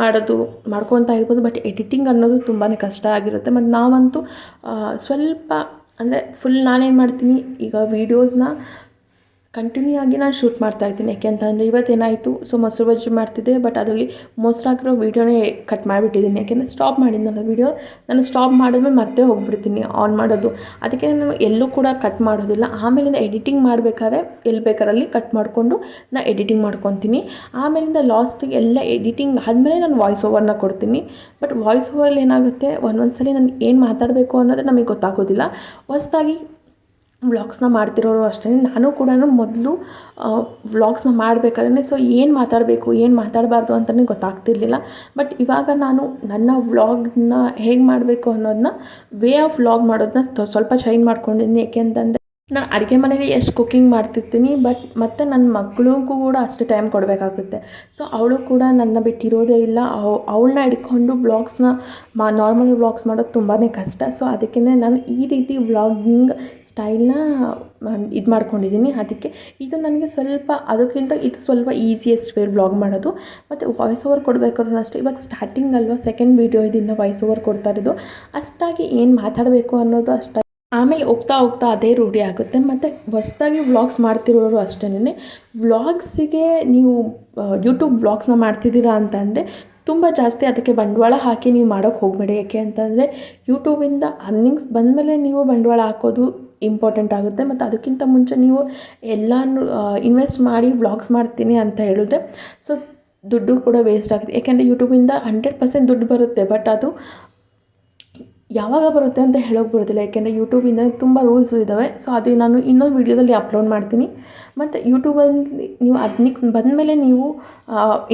ಮಾಡೋದು ಮಾಡ್ಕೊತಾ ಇರ್ಬೋದು ಬಟ್ ಎಡಿಟಿಂಗ್ ಅನ್ನೋದು ತುಂಬಾ ಕಷ್ಟ ಆಗಿರುತ್ತೆ. ಮತ್ತು ನಾವಂತೂ ಸ್ವಲ್ಪ, ಅಂದರೆ ಫುಲ್ ನಾನೇನು ಮಾಡ್ತೀನಿ, ಈಗ ವೀಡಿಯೋಸ್ನ ಕಂಟಿನ್ಯೂ ಆಗಿ ನಾನು ಶೂಟ್ ಮಾಡ್ತಾ ಇದ್ದೀನಿ. ಯಾಕೆ ಅಂತಂದರೆ ಇವತ್ತೇನಾಯಿತು ಸೊ ಮೊಸರು ಬಜ್ಜಿ ಮಾಡ್ತಿದ್ದೆ ಬಟ್ ಅದರಲ್ಲಿ ಮೊಸರು ಹಾಕಿರೋ ವೀಡಿಯೋನೇ ಕಟ್ ಮಾಡಿಬಿಟ್ಟಿದ್ದೀನಿ. ಯಾಕೆಂದರೆ ಸ್ಟಾಪ್ ಮಾಡಿದ್ನಲ್ಲ ವೀಡಿಯೋ ನಾನು ಸ್ಟಾಪ್ ಮಾಡಿದ್ಮೇಲೆ ಮತ್ತೆ ಹೋಗ್ಬಿಡ್ತೀನಿ ಆನ್ ಮಾಡೋದು. ಅದಕ್ಕೆ ನಾನು ಎಲ್ಲೂ ಕೂಡ ಕಟ್ ಮಾಡೋದಿಲ್ಲ. ಆಮೇಲಿಂದ ಎಡಿಟಿಂಗ್ ಮಾಡಬೇಕಾದ್ರೆ ಎಲ್ಲಿ ಬೇಕಾರಲ್ಲಿ ಕಟ್ ಮಾಡಿಕೊಂಡು ನಾನು ಎಡಿಟಿಂಗ್ ಮಾಡ್ಕೊತೀನಿ. ಆಮೇಲಿಂದ ಲಾಸ್ಟಿಗೆ ಎಲ್ಲ ಎಡಿಟಿಂಗ್ ಆದಮೇಲೆ ನಾನು ವಾಯ್ಸ್ ಓವರ್ನ ಕೊಡ್ತೀನಿ. ಬಟ್ ವಾಯ್ಸ್ ಓವರಲ್ಲಿ ಏನಾಗುತ್ತೆ? ಒಂದೊಂದು ಸಲ ನಾನು ಏನು ಮಾತಾಡಬೇಕು ಅನ್ನೋದು ನಮಗೆ ಗೊತ್ತಾಗೋದಿಲ್ಲ. ಹೊಸ್ದಾಗಿ ವ್ಲಾಗ್ಸ್ನ ಮಾಡ್ತಿರೋರು ಅಷ್ಟೇ. ನಾನು ಕೂಡ ಮೊದಲು ವ್ಲಾಗ್ಸ್ನ ಮಾಡಬೇಕಾದ್ರೆ ಸೊ ಏನು ಮಾತಾಡಬೇಕು, ಏನು ಮಾತಾಡಬಾರ್ದು ಅಂತಲೇ ಗೊತ್ತಾಗ್ತಿರ್ಲಿಲ್ಲ. ಬಟ್ ಇವಾಗ ನಾನು ನನ್ನ ವ್ಲಾಗ್ನ ಹೇಗೆ ಮಾಡಬೇಕು ಅನ್ನೋದನ್ನ ವೇ ಆಫ್ ವ್ಲಾಗ್ ಮಾಡೋದನ್ನ ಸ್ವಲ್ಪ ಚೈನ್ ಮಾಡ್ಕೊಂಡಿದ್ದೀನಿ. ಏಕೆ ಅಂತಂದರೆ ನಾನು ಅಡುಗೆ ಮನೇಲಿ ಎಷ್ಟು ಕುಕ್ಕಿಂಗ್ ಮಾಡ್ತಿರ್ತೀನಿ ಬಟ್ ಮತ್ತು ನನ್ನ ಮಗಳಿಗೂ ಕೂಡ ಅಷ್ಟು ಟೈಮ್ ಕೊಡಬೇಕಾಗುತ್ತೆ. ಸೊ ಅವಳು ಕೂಡ ನನ್ನ ಬಿಟ್ಟಿರೋದೇ ಇಲ್ಲ. ಅವಳನ್ನ ಹಿಡ್ಕೊಂಡು ವ್ಲಾಗ್ಸ್ನ ಮಾ ನಾರ್ಮಲ್ ವ್ಲಾಗ್ಸ್ ಮಾಡೋದು ತುಂಬಾ ಕಷ್ಟ. ಸೊ ಅದಕ್ಕೇ ನಾನು ಈ ರೀತಿ ವ್ಲಾಗಿಂಗ್ ಸ್ಟೈಲ್ನ ಇದು ಮಾಡ್ಕೊಂಡಿದ್ದೀನಿ. ಅದಕ್ಕೆ ಇದು ನನಗೆ ಸ್ವಲ್ಪ, ಅದಕ್ಕಿಂತ ಇದು ಸ್ವಲ್ಪ ಈಸಿಯೆಸ್ಟ್ ವೇ ವ್ಲಾಗ್ ಮಾಡೋದು. ಮತ್ತು ವಾಯ್ಸ್ ಓವರ್ ಕೊಡಬೇಕಾದ್ರೂ ಅಷ್ಟೇ. ಇವಾಗ ಸ್ಟಾರ್ಟಿಂಗ್ ಅಲ್ವಾ ಸೆಕೆಂಡ್ ವೀಡಿಯೋ ಇದನ್ನು ವಾಯ್ಸ್ ಓವರ್ ಕೊಡ್ತಾ ಇರೋದು. ಅಷ್ಟಾಗಿ ಏನು ಮಾತಾಡಬೇಕು ಅನ್ನೋದು ಅಷ್ಟಾಗಿ ಆಮೇಲೆ ಹೋಗ್ತಾ ಹೋಗ್ತಾ ಅದೇ ರೂಢಿ ಆಗುತ್ತೆ. ಮತ್ತು ಹೊಸದಾಗಿ ವ್ಲಾಗ್ಸ್ ಮಾಡ್ತಿರೋರು ಅಷ್ಟೇ ವ್ಲಾಗ್ಸಿಗೆ ನೀವು ಯೂಟ್ಯೂಬ್ ವ್ಲಾಗ್ಸ್ನ ಮಾಡ್ತಿದ್ದೀರಾ ಅಂತ ಅಂದರೆ ತುಂಬ ಜಾಸ್ತಿ ಅದಕ್ಕೆ ಬಂಡವಾಳ ಹಾಕಿ ನೀವು ಮಾಡೋಕ್ಕೆ ಹೋಗಬೇಡಿ. ಯಾಕೆ ಅಂತಂದರೆ ಯೂಟ್ಯೂಬಿಂದ ಅರ್ನಿಂಗ್ಸ್ ಬಂದಮೇಲೆ ನೀವು ಬಂಡವಾಳ ಹಾಕೋದು ಇಂಪಾರ್ಟೆಂಟ್ ಆಗುತ್ತೆ. ಮತ್ತು ಅದಕ್ಕಿಂತ ಮುಂಚೆ ನೀವು ಎಲ್ಲನೂ ಇನ್ವೆಸ್ಟ್ ಮಾಡಿ ವ್ಲಾಗ್ಸ್ ಮಾಡ್ತೀನಿ ಅಂತ ಹೇಳಿದ್ರೆ ಸೊ ದುಡ್ಡು ಕೂಡ ವೇಸ್ಟ್ ಆಗುತ್ತೆ. ಯಾಕೆಂದರೆ ಯೂಟ್ಯೂಬಿಂದ ಹಂಡ್ರೆಡ್ ಪರ್ಸೆಂಟ್ ದುಡ್ಡು ಬರುತ್ತೆ. ಬಟ್ ಅದು ಯಾವಾಗ ಬರುತ್ತೆ ಅಂತ ಹೇಳೋಕೆ ಬರೋದಿಲ್ಲ, ಯಾಕೆಂದರೆ ಯೂಟ್ಯೂಬಿಂದ ತುಂಬ ರೂಲ್ಸು ಇದ್ದಾವೆ ಸೊ ಅದು ನಾನು ಇನ್ನೊಂದು ವೀಡಿಯೋದಲ್ಲಿ ಅಪ್ಲೋಡ್ ಮಾಡ್ತೀನಿ. ಮತ್ತು ಯೂಟ್ಯೂಬಲ್ಲಿ ನೀವು ಅದ್ನಿಕ್ ಬಂದ ಮೇಲೆ ನೀವು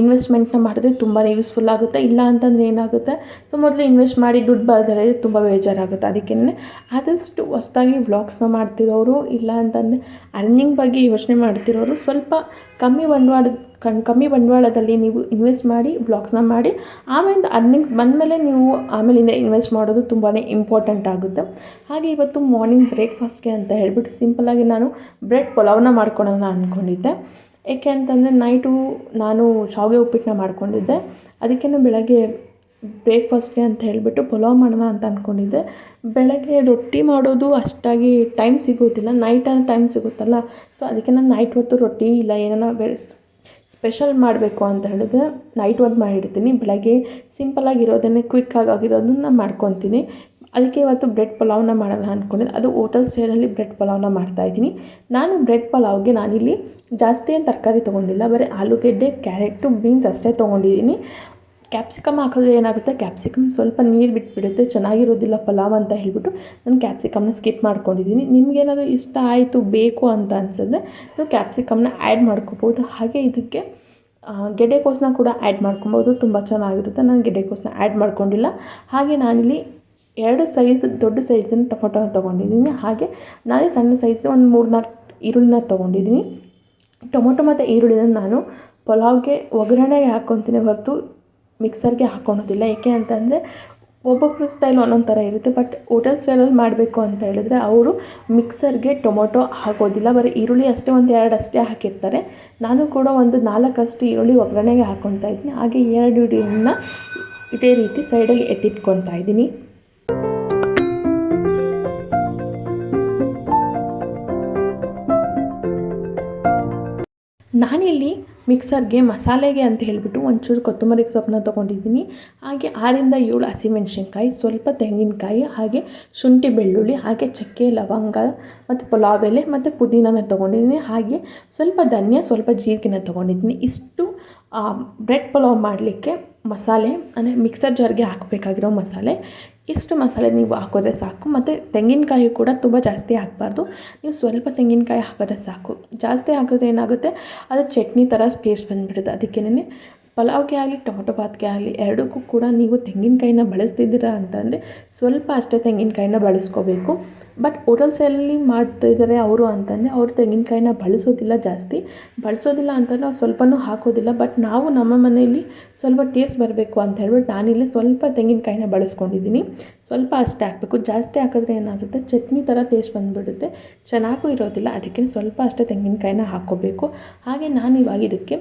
ಇನ್ವೆಸ್ಟ್ಮೆಂಟ್ನ ಮಾಡಿದ್ರೆ ತುಂಬಾ ಯೂಸ್ಫುಲ್ ಆಗುತ್ತೆ. ಇಲ್ಲ ಅಂತಂದರೆ ಏನಾಗುತ್ತೆ? ಸೊ ಮೊದಲು ಇನ್ವೆಸ್ಟ್ ಮಾಡಿ ದುಡ್ಡು ಬರದರೆ ತುಂಬ ಬೇಜಾರಾಗುತ್ತೆ. ಅದಕ್ಕೇ ಆದಷ್ಟು ಹೊಸ್ದಾಗಿ ವ್ಲಾಗ್ಸ್ನ ಮಾಡ್ತಿರೋರು, ಇಲ್ಲ ಅಂತಂದರೆ ಅರ್ನಿಂಗ್ ಬಗ್ಗೆ ಯೋಚನೆ ಮಾಡ್ತಿರೋರು, ಸ್ವಲ್ಪ ಕಮ್ಮಿ ಬಂಡವಾಳ ಕಣ್ ಕಮ್ಮಿ ಬಂಡವಾಳದಲ್ಲಿ ನೀವು ಇನ್ವೆಸ್ಟ್ ಮಾಡಿ ವ್ಲಾಗ್ಸ್ನ ಮಾಡಿ ಆಮೇಲೆ ಅರ್ನಿಂಗ್ಸ್ ಬಂದಮೇಲೆ ನೀವು ಆಮೇಲಿಂದ ಇನ್ವೆಸ್ಟ್ ಮಾಡೋದು ತುಂಬಾ ಇಂಪಾರ್ಟೆಂಟ್ ಆಗುತ್ತೆ. ಹಾಗೆ ಇವತ್ತು ಮಾರ್ನಿಂಗ್ ಬ್ರೇಕ್ಫಾಸ್ಟ್ಗೆ ಅಂತ ಹೇಳಿಬಿಟ್ಟು ಸಿಂಪಲ್ಲಾಗಿ ನಾನು ಬ್ರೆಡ್ ಪಲಾವ್ನ ಮಾಡ್ಕೊಳೋಣ ಅಂದ್ಕೊಂಡಿದ್ದೆ ಏಕೆ ಅಂತಂದರೆ ನೈಟು ನಾನು ಶಾವಿಗೆ ಉಪ್ಪಿಟ್ಟನ್ನ ಮಾಡ್ಕೊಂಡಿದ್ದೆ. ಅದಕ್ಕೆ ಬೆಳಗ್ಗೆ ಬ್ರೇಕ್ಫಾಸ್ಟ್ಗೆ ಅಂತ ಹೇಳಿಬಿಟ್ಟು ಪಲಾವ್ ಮಾಡೋಣ ಅಂತ ಅಂದ್ಕೊಂಡಿದ್ದೆ ಬೆಳಗ್ಗೆ ರೊಟ್ಟಿ ಮಾಡೋದು ಅಷ್ಟಾಗಿ ಟೈಮ್ ಸಿಗೋದಿಲ್ಲ ನೈಟ್ ಟೈಮ್ ಸಿಗುತ್ತಲ್ಲ. ಸೊ ಅದಕ್ಕೆ ನಾನು ನೈಟ್ ಹೊತ್ತು ರೊಟ್ಟಿ ಇಲ್ಲ ಏನಾರ ಬೇರೆ ಸ್ಪೆಷಲ್ ಮಾಡಬೇಕು ಅಂತ ಹೇಳಿದ್ರೆ ನೈಟ್ ಒಂದು ಮಾಡಿರ್ತೀನಿ. ಬೆಳಗ್ಗೆ ಸಿಂಪಲಾಗಿರೋದನ್ನೇ ಕ್ವಿಕ್ಕಾಗಿ ಆಗಿರೋದನ್ನ ಮಾಡ್ಕೊತೀನಿ. ಅದಕ್ಕೆ ಇವತ್ತು ಬ್ರೆಡ್ ಪಲಾವ್ನ ಮಾಡೋಣ ಅಂದ್ಕೊಂಡಿದ್ದೆ ಅದು ಹೋಟೆಲ್ ಸ್ಟೈಲಲ್ಲಿ ಬ್ರೆಡ್ ಪಲಾವ್ನ ಮಾಡ್ತಾಯಿದ್ದೀನಿ ನಾನು ಬ್ರೆಡ್ ಪಲಾವ್ಗೆ ನಾನಿಲ್ಲಿ ಜಾಸ್ತಿ ಏನು ತರಕಾರಿ ತೊಗೊಂಡಿಲ್ಲ. ಬರೀ ಆಲೂಗೆಡ್ಡೆ ಕ್ಯಾರೆಟು ಬೀನ್ಸ್ ಅಷ್ಟೇ ತೊಗೊಂಡಿದ್ದೀನಿ. ಕ್ಯಾಪ್ಸಿಕಮ್ ಹಾಕಿದ್ರೆ ಏನಾಗುತ್ತೆ? ಕ್ಯಾಪ್ಸಿಕಮ್ ಸ್ವಲ್ಪ ನೀರು ಬಿಟ್ಬಿಡುತ್ತೆ, ಚೆನ್ನಾಗಿರೋದಿಲ್ಲ ಪಲಾವ್ ಅಂತ ಹೇಳಿಬಿಟ್ಟು ನಾನು ಕ್ಯಾಪ್ಸಿಕಮ್ನ ಸ್ಕಿಪ್ ಮಾಡ್ಕೊಂಡಿದ್ದೀನಿ ನಿಮಗೇನಾದರೂ ಇಷ್ಟ ಆಯಿತು, ಬೇಕು ಅಂತ ಅನಿಸಿದ್ರೆ ನೀವು ಕ್ಯಾಪ್ಸಿಕಮ್ನ ಆ್ಯಡ್ ಮಾಡ್ಕೋಬೋದು. ಹಾಗೆ ಇದಕ್ಕೆ ಗೆಡೆಕೋಸನ್ನ ಕೂಡ ಆ್ಯಡ್ ಮಾಡ್ಕೊಬೋದು. ತುಂಬ ಚೆನ್ನಾಗಿರುತ್ತೆ. ನಾನು ಗೆಡ್ಡೆಕೋಸನ್ನ ಆ್ಯಡ್ ಮಾಡ್ಕೊಂಡಿಲ್ಲ. ಹಾಗೆ ನಾನಿಲ್ಲಿ ಎರಡು ಸೈಜ್ ದೊಡ್ಡ ಸೈಜಿನ ಟೊಮೊಟೊನ ತೊಗೊಂಡಿದ್ದೀನಿ ಹಾಗೆ ನಾನೇ ಸಣ್ಣ ಸೈಜ್ ಒಂದು ಮೂರು ನಾಲ್ಕು ಈರುಳ್ಳಿನ ತೊಗೊಂಡಿದ್ದೀನಿ ಟೊಮೊಟೊ ಮತ್ತು ಈರುಳ್ಳಿನ ನಾನು ಪಲಾವ್ಗೆ ಒಗ್ಗರಣೆಗೆ ಹಾಕ್ಕೊತೀನಿ ಹೊರತು ಮಿಕ್ಸರ್ಗೆ ಹಾಕ್ಕೊಳೋದಿಲ್ಲ ಏಕೆ ಅಂತಂದರೆ ಒಬ್ಬೊಬ್ಬರ ಸ್ಟೈಲ್ ಒಂದೊಂದು ಥರ ಇರುತ್ತೆ. ಬಟ್ ಹೋಟೆಲ್ ಸ್ಟೈಲಲ್ಲಿ ಮಾಡಬೇಕು ಅಂತ ಹೇಳಿದ್ರೆ ಅವರು ಮಿಕ್ಸರ್ಗೆ ಟೊಮೊಟೊ ಹಾಕೋದಿಲ್ಲ. ಬರೀ ಈರುಳ್ಳಿ ಅಷ್ಟೇ, ಒಂದು ಎರಡು ಅಷ್ಟೇ ಹಾಕಿರ್ತಾರೆ. ನಾನು ಕೂಡ ಒಂದು ನಾಲ್ಕಷ್ಟು ಈರುಳ್ಳಿ ಒಗ್ಗರಣೆಗೆ ಹಾಕ್ಕೊತಾ ಇದ್ದೀನಿ. ಹಾಗೆ ಎರಡು ಇಡೀನ ಇದೇ ರೀತಿ ಸೈಡಲ್ಲಿ ಎತ್ತಿಟ್ಕೊತಾ ಇದ್ದೀನಿ. ನಾನಿಲ್ಲಿ ಮಿಕ್ಸರ್ಗೆ ಮಸಾಲೆಗೆ ಅಂತ ಹೇಳಿಬಿಟ್ಟು ಒಂಚೂರು ಕೊತ್ತಂಬರಿ ಸೊಪ್ಪನ್ನ ತೊಗೊಂಡಿದ್ದೀನಿ. ಹಾಗೆ ಆರಿಂದ ಏಳು ಹಸಿಮೆಣ್ಸಿನ್ಕಾಯಿ, ಸ್ವಲ್ಪ ತೆಂಗಿನಕಾಯಿ, ಹಾಗೆ ಶುಂಠಿ ಬೆಳ್ಳುಳ್ಳಿ, ಹಾಗೆ ಚಕ್ಕೆ, ಲವಂಗ ಮತ್ತು ಪಲಾವ್ ಎಲೆ ಮತ್ತು ಪುದೀನನ ತೊಗೊಂಡಿದ್ದೀನಿ. ಹಾಗೆ ಸ್ವಲ್ಪ ಧನ್ಯ, ಸ್ವಲ್ಪ ಜೀರಿಗೆನ ತೊಗೊಂಡಿದ್ದೀನಿ. ಇಷ್ಟು ಬ್ರೆಡ್ ಪಲಾವ್ ಮಾಡಲಿಕ್ಕೆ ಮಸಾಲೆ, ಅಂದರೆ ಮಿಕ್ಸರ್ ಜಾರ್ಗೆ ಹಾಕಬೇಕಾಗಿರೋ ಮಸಾಲೆ. ಇಷ್ಟು ಮಸಾಲೆ ನೀವು ಹಾಕಿದ್ರೆ ಸಾಕು. ಮತ್ತು ತೆಂಗಿನಕಾಯಿ ಕೂಡ ತುಂಬ ಜಾಸ್ತಿ ಹಾಕಬಾರ್ದು. ನೀವು ಸ್ವಲ್ಪ ತೆಂಗಿನಕಾಯಿ ಹಾಕಿದ್ರೆ ಸಾಕು. ಜಾಸ್ತಿ ಹಾಕಿದ್ರೆ ಏನಾಗುತ್ತೆ? ಅದು ಚಟ್ನಿ ಥರ ಟೇಸ್ಟ್ ಬಂದುಬಿಡುತ್ತೆ. ಅದಕ್ಕೇನೆ ಪಲಾವ್ಗೆ ಆಗಲಿ, ಟೊಮೊಟೊ ಬಾತ್ಗೆ ಆಗಲಿ, ಎರಡಕ್ಕೂ ಕೂಡ ನೀವು ತೆಂಗಿನಕಾಯಿನ ಬಳಸ್ತಿದ್ದೀರಾ ಅಂತಂದರೆ ಸ್ವಲ್ಪ ಅಷ್ಟೇ ತೆಂಗಿನಕಾಯಿನ ಬಳಸ್ಕೋಬೇಕು. ಬಟ್ ಹೋಟೆಲ್ ಸ್ಟೈಲಲ್ಲಿ ಮಾಡ್ತಾಯಿದ್ದಾರೆ ಅವರು ಅಂತಂದರೆ ಅವ್ರು ತೆಂಗಿನಕಾಯಿನ ಬಳಸೋದಿಲ್ಲ ಜಾಸ್ತಿ. ಬಳಸೋದಿಲ್ಲ ಅಂತಂದರೆ ಸ್ವಲ್ಪವೂ ಹಾಕೋದಿಲ್ಲ. ಬಟ್ ನಾವು ನಮ್ಮ ಮನೆಯಲ್ಲಿ ಸ್ವಲ್ಪ ಟೇಸ್ಟ್ ಬರಬೇಕು ಅಂತ ಹೇಳ್ಬಿಟ್ಟು ನಾನಿಲ್ಲಿ ಸ್ವಲ್ಪ ತೆಂಗಿನಕಾಯಿನ ಬಳಸ್ಕೊಂಡಿದ್ದೀನಿ. ಸ್ವಲ್ಪ ಅಷ್ಟೇ ಹಾಕಬೇಕು. ಜಾಸ್ತಿ ಹಾಕಿದ್ರೆ ಏನಾಗುತ್ತೆ? ಚಟ್ನಿ ಥರ ಟೇಸ್ಟ್ ಬಂದುಬಿಡುತ್ತೆ. ಚೆನ್ನಾಗೂ ಇರೋದಿಲ್ಲ. ಅದಕ್ಕೆ ಸ್ವಲ್ಪ ಅಷ್ಟೇ ತೆಂಗಿನಕಾಯಿನ ಹಾಕೋಬೇಕು ಹಾಗೆ ನಾನು ಇವಾಗ ಇದಕ್ಕೆ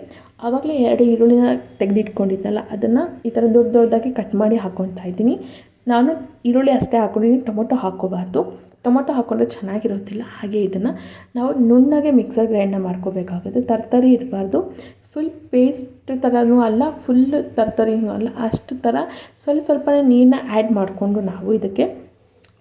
ಆವಾಗಲೇ ಎರಡು ಈರುಳ್ಳಿನ ತೆಗೆದಿಟ್ಕೊಂಡಿದ್ನಲ್ಲ, ಅದನ್ನು ಈ ಥರ ದೊಡ್ಡ ದೊಡ್ಡದಾಗಿ ಕಟ್ ಮಾಡಿ ಹಾಕ್ಕೊತಾ ಇದ್ದೀನಿ. ನಾನು ಈರುಳ್ಳಿ ಅಷ್ಟೇ ಹಾಕ್ಕೊಂಡಿದ್ದೀನಿ ಟೊಮೊಟೊ ಹಾಕ್ಕೋಬಾರ್ದು. ಟೊಮೊಟೊ ಹಾಕ್ಕೊಂಡ್ರೆ ಚೆನ್ನಾಗಿರೋದಿಲ್ಲ ಹಾಗೆ ಇದನ್ನು ನಾವು ನುಣ್ಣಗೆ ಮಿಕ್ಸರ್ ಗ್ರೈಂಡ್ನ ಮಾಡ್ಕೋಬೇಕಾಗುತ್ತೆ. ತರ್ತರಿ ಇರಬಾರ್ದು. ಫುಲ್ ಪೇಸ್ಟ್ ಥರನೂ ಅಲ್ಲ ಫುಲ್ ತರ್ತರಿನೂ ಅಲ್ಲ, ಅಷ್ಟು ಥರ ಸ್ವಲ್ಪ ಸ್ವಲ್ಪನೇ ನೀರನ್ನ ಆ್ಯಡ್ ಮಾಡಿಕೊಂಡು ನಾವು ಇದಕ್ಕೆ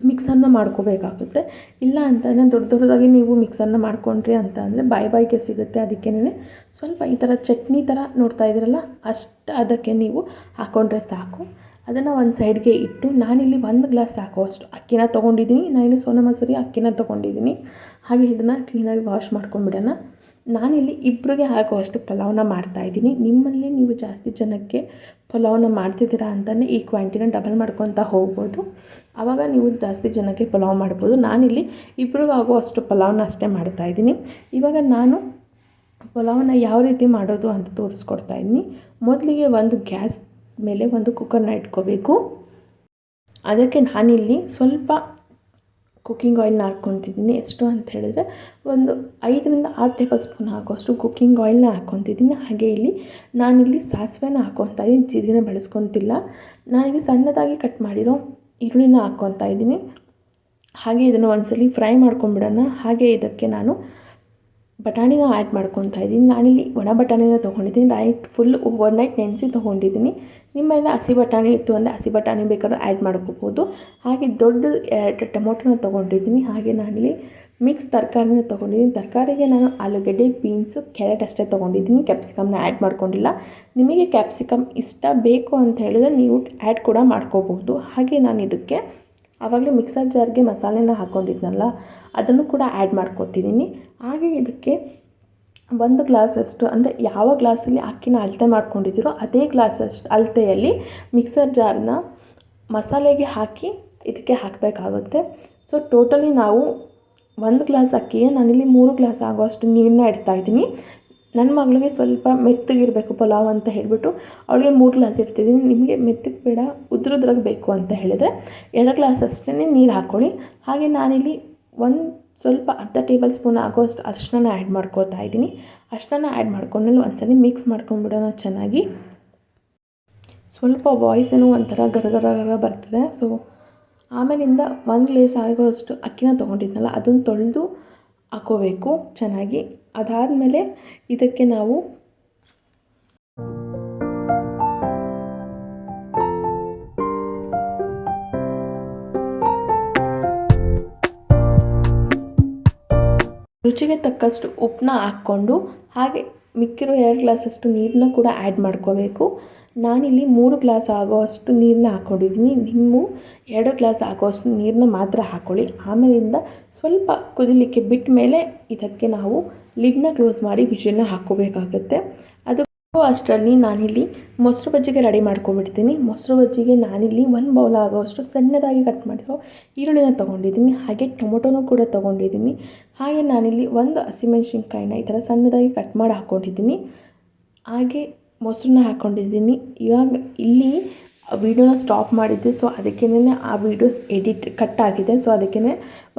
ಮಿಕ್ಸರ್ನ ಮಾಡ್ಕೋಬೇಕಾಗುತ್ತೆ. ಇಲ್ಲ ಅಂತಂದರೆ ದೊಡ್ಡ ದೊಡ್ಡದಾಗಿ ನೀವು ಮಿಕ್ಸರ್ನ ಮಾಡ್ಕೊಂಡ್ರಿ ಅಂತ ಅಂದರೆ ಬಾಯಿ ಬಾಯಿಗೆ ಸಿಗುತ್ತೆ, ಅದಕ್ಕೇನೆ ಸ್ವಲ್ಪ ಈ ಥರ ಚಟ್ನಿ ಥರ ನೋಡ್ತಾ ಇದ್ದೀರಲ್ಲ, ಅಷ್ಟು ಅದಕ್ಕೆ ನೀವು ಹಾಕ್ಕೊಂಡ್ರೆ ಸಾಕು. ಅದನ್ನು ಒಂದು ಸೈಡ್ಗೆ ಇಟ್ಟು ನಾನಿಲ್ಲಿ ಒಂದು ಗ್ಲಾಸ್ ಸಾಕುವಷ್ಟು ಅಕ್ಕಿನ ತೊಗೊಂಡಿದ್ದೀನಿ ನಾನಿಲ್ಲಿ ಸೋನಾ ಮಸೂರಿ ಅಕ್ಕಿನ ತೊಗೊಂಡಿದ್ದೀನಿ ಹಾಗೆ ಇದನ್ನು ಕ್ಲೀನಾಗಿ ವಾಶ್ ಮಾಡ್ಕೊಂಡ್ಬಿಡೋಣ. ನಾನಿಲ್ಲಿ ಇಬ್ಬರಿಗೆ ಹಾಕುವಷ್ಟು ಪಲಾವ್ನ ಮಾಡ್ತಾಯಿದ್ದೀನಿ ನಿಮ್ಮಲ್ಲಿ ನೀವು ಜಾಸ್ತಿ ಜನಕ್ಕೆ ಪಲಾವನ್ನ ಮಾಡ್ತಿದ್ದೀರಾ ಅಂತಲೇ ಈ ಕ್ವಾಂಟಿನ ಡಬಲ್ ಮಾಡ್ಕೊತಾ ಹೋಗ್ಬೋದು. ಆವಾಗ ನೀವು ಜಾಸ್ತಿ ಜನಕ್ಕೆ ಪಲಾವ್ ಮಾಡ್ಬೋದು. ನಾನಿಲ್ಲಿ ಇಬ್ರಿಗೆ ಆಗುವಷ್ಟು ಪಲಾವ್ನ ಅಷ್ಟೇ ಮಾಡ್ತಾಯಿದ್ದೀನಿ ಇವಾಗ ನಾನು ಪಲಾವನ್ನ ಯಾವ ರೀತಿ ಮಾಡೋದು ಅಂತ ತೋರಿಸ್ಕೊಡ್ತಾ ಇದ್ದೀನಿ. ಮೊದಲಿಗೆ ಒಂದು ಗ್ಯಾಸ್ ಮೇಲೆ ಒಂದು ಕುಕ್ಕರ್ನ ಇಟ್ಕೋಬೇಕು. ಅದಕ್ಕೆ ನಾನಿಲ್ಲಿ ಸ್ವಲ್ಪ ಕುಕ್ಕಿಂಗ್ ಆಯಿಲ್ನ ಹಾಕ್ಕೊತಿದ್ದೀನಿ. ಎಷ್ಟು ಅಂತ ಹೇಳಿದ್ರೆ ಒಂದು ಐದರಿಂದ ಆರು ಟೇಬಲ್ ಸ್ಪೂನ್ ಹಾಕೋಷ್ಟು ಕುಕ್ಕಿಂಗ್ ಆಯಿಲ್ನ ಹಾಕ್ಕೊತಿದ್ದೀನಿ. ಹಾಗೆ ಇಲ್ಲಿ ನಾನಿಲ್ಲಿ ಸಾಸಿವೆನ ಹಾಕ್ಕೊತಾ ಇದ್ದೀನಿ. ಜೀರಿಗೆನ ಬಳಸ್ಕೊತಿಲ್ಲ. ನಾನಿಲ್ಲಿ ಸಣ್ಣದಾಗಿ ಕಟ್ ಮಾಡಿರೋ ಈರುಳ್ಳಿನ ಹಾಕ್ಕೊತಾ ಇದ್ದೀನಿ. ಹಾಗೆ ಇದನ್ನು ಒಂದ್ಸಲಿ ಫ್ರೈ ಮಾಡ್ಕೊಂಬಿಡೋಣ ಹಾಗೆ ಇದಕ್ಕೆ ನಾನು ಬಟಾಣಿನ ಆ್ಯಡ್ ಮಾಡ್ಕೊತಾ ಇದ್ದೀನಿ. ನಾನಿಲ್ಲಿ ಒಣ ಬಟಾಣಿನ ತೊಗೊಂಡಿದ್ದೀನಿ. ನೈಟ್ ಫುಲ್ ಓವರ್ ನೈಟ್ ನೆನೆಸಿ ತೊಗೊಂಡಿದ್ದೀನಿ. ನಿಮ್ಮಲ್ಲಿ ಹಸಿ ಬಟಾಣಿ ಇತ್ತು ಅಂದರೆ ಹಸಿ ಬಟಾಣಿ ಬೇಕಾದ್ರೂ ಆ್ಯಡ್ ಮಾಡ್ಕೋಬೋದು. ಹಾಗೆ ದೊಡ್ಡ ಎರಡು ಟೊಮೊಟೊನ ತೊಗೊಂಡಿದ್ದೀನಿ. ಹಾಗೆ ನಾನಿಲ್ಲಿ ಮಿಕ್ಸ್ ತರಕಾರಿನ ತೊಗೊಂಡಿದ್ದೀನಿ. ತರಕಾರಿಗೆ ನಾನು ಆಲೂಗಡ್ಡೆ, ಬೀನ್ಸು, ಕ್ಯಾರೆಟ್ ಅಷ್ಟೇ ತೊಗೊಂಡಿದ್ದೀನಿ. ಕ್ಯಾಪ್ಸಿಕಮ್ನ ಆ್ಯಡ್ ಮಾಡ್ಕೊಂಡಿಲ್ಲ. ನಿಮಗೆ ಕ್ಯಾಪ್ಸಿಕಮ್ ಇಷ್ಟ ಬೇಕು ಅಂತ ಹೇಳಿದ್ರೆ ನೀವು ಆ್ಯಡ್ ಕೂಡ ಮಾಡ್ಕೋಬೋದು. ಹಾಗೆ ನಾನು ಇದಕ್ಕೆ ಆವಾಗಲೇ ಮಿಕ್ಸರ್ ಜಾರ್ಗೆ ಮಸಾಲೆನ ಹಾಕ್ಕೊಂಡಿದ್ನಲ್ಲ ಅದನ್ನು ಕೂಡ ಆ್ಯಡ್ ಮಾಡ್ಕೊತಿದ್ದೀನಿ. ಹಾಗೆ ಇದಕ್ಕೆ ಒಂದು ಗ್ಲಾಸಷ್ಟು ಅಂದರೆ ಯಾವ ಗ್ಲಾಸಲ್ಲಿ ಅಕ್ಕಿನ ಅಳತೆ ಮಾಡ್ಕೊಂಡಿದ್ದೀರೋ ಅದೇ ಗ್ಲಾಸಷ್ಟು ಅಳತೆಯಲ್ಲಿ ಮಿಕ್ಸರ್ ಜಾರ್ನ ಮಸಾಲೆಗೆ ಹಾಕಿ ಇದಕ್ಕೆ ಹಾಕಬೇಕಾಗುತ್ತೆ. ಸೊ ಟೋಟಲಿ ನಾವು ಒಂದು ಗ್ಲಾಸ್ ಅಕ್ಕಿಗೆ ನಾನಿಲ್ಲಿ ಮೂರು ಗ್ಲಾಸ್ ಆಗುವಷ್ಟು ನೀರನ್ನ ಇಡ್ತಾ ಇದ್ದೀನಿ. ನನ್ನ ಮಗಳಿಗೆ ಸ್ವಲ್ಪ ಮೆತ್ತಗಿರಬೇಕು ಪಲಾವ್ ಅಂತ ಹೇಳಿಬಿಟ್ಟು ಅವಳಿಗೆ ಮೂರು ಗ್ಲಾಸ್ ಇಡ್ತಿದ್ದೀನಿ. ನಿಮಗೆ ಮೆತ್ತಗೆ ಬೇಡ, ಉದ್ರದ್ರಾಗ ಬೇಕು ಅಂತ ಹೇಳಿದರೆ ಎರಡು ಗ್ಲಾಸ್ ಅಷ್ಟೇ ನೀರು ಹಾಕ್ಕೊಳ್ಳಿ ಹಾಗೆ ನಾನಿಲ್ಲಿ ಒಂದು ಸ್ವಲ್ಪ ಅರ್ಧ ಟೇಬಲ್ ಸ್ಪೂನ್ ಆಗೋಷ್ಟು ಅರ್ಶಿನ ಆ್ಯಡ್ ಮಾಡ್ಕೋತಾ ಇದ್ದೀನಿ. ಅರ್ಶಿನ ಆ್ಯಡ್ ಮಾಡ್ಕೊಂಡ್ಮೇಲೆ ಒಂದ್ಸಲ ಮಿಕ್ಸ್ ಮಾಡ್ಕೊಂಡ್ಬಿಡೋಣ ಚೆನ್ನಾಗಿ. ಸ್ವಲ್ಪ ವಾಯ್ಸೇನೋ ಒಂಥರ ಗರ ಗರ ಗರ ಬರ್ತದೆ. ಸೊ ಆಮೇಲಿಂದ ಒಂದು ಲೇಸ್ ಆಗೋಷ್ಟು ಅಕ್ಕಿನ ತೊಗೊಂಡಿದ್ನಲ್ಲ, ಅದನ್ನು ತೊಳೆದು ಹಾಕೋಬೇಕು ಚೆನ್ನಾಗಿ. ಅದಾದಮೇಲೆ ಇದಕ್ಕೆ ನಾವು ರುಚಿಗೆ ತಕ್ಕಷ್ಟು ಉಪ್ಪನ್ನ ಹಾಕ್ಕೊಂಡು ಹಾಗೆ ಮಿಕ್ಕಿರೋ ಎರಡು ಗ್ಲಾಸಷ್ಟು ನೀರನ್ನ ಕೂಡ ಆ್ಯಡ್ ಮಾಡ್ಕೋಬೇಕು. ನಾನಿಲ್ಲಿ ಮೂರು ಗ್ಲಾಸ್ ಆಗೋವಷ್ಟು ನೀರನ್ನ ಹಾಕ್ಕೊಂಡಿದ್ದೀನಿ. ನೀವು ಎರಡು ಗ್ಲಾಸ್ ಆಗೋವಷ್ಟು ನೀರನ್ನ ಮಾತ್ರ ಹಾಕ್ಕೊಳ್ಳಿ ಆಮೇಲಿಂದ ಸ್ವಲ್ಪ ಕುದಿಲಿಕ್ಕೆ ಬಿಟ್ಟ ಮೇಲೆ ಇದಕ್ಕೆ ನಾವು ಲಿಡ್ನ ಕ್ಲೋಸ್ ಮಾಡಿ ವಿಷನ್ನ ಹಾಕ್ಕೋಬೇಕಾಗತ್ತೆ. ಅದು ಅಷ್ಟರಲ್ಲಿ ನಾನಿಲ್ಲಿ ಮೊಸರು ಬಜ್ಜಿಗೆ ರೆಡಿ ಮಾಡ್ಕೊಬಿಡ್ತೀನಿ ಮೊಸರು ಬಜ್ಜಿಗೆ ನಾನಿಲ್ಲಿ ಒಂದು ಬೌಲ್ ಆಗೋವಷ್ಟು ಸಣ್ಣದಾಗಿ ಕಟ್ ಮಾಡಿರೋ ಈರುಳ್ಳಿನ ತೊಗೊಂಡಿದ್ದೀನಿ. ಹಾಗೆ ಟೊಮೊಟೊನೂ ಕೂಡ ತೊಗೊಂಡಿದ್ದೀನಿ. ಹಾಗೆ ನಾನಿಲ್ಲಿ ಒಂದು ಹಸಿಮೆಣ್ಸಿನ್ಕಾಯಿನ ಈ ಥರ ಸಣ್ಣದಾಗಿ ಕಟ್ ಮಾಡಿ ಹಾಕ್ಕೊಂಡಿದ್ದೀನಿ. ಹಾಗೆ ಮೊಸರನ್ನ ಹಾಕ್ಕೊಂಡಿದ್ದೀನಿ ಇವಾಗ ಇಲ್ಲಿ ವೀಡಿಯೋನ ಸ್ಟಾಪ್ ಮಾಡಿದ್ದೆ. ಸೊ ಅದಕ್ಕೇನೆ ಆ ವೀಡಿಯೋ ಎಡಿಟ್ ಕಟ್ ಆಗಿದೆ. ಸೊ ಅದಕ್ಕೇ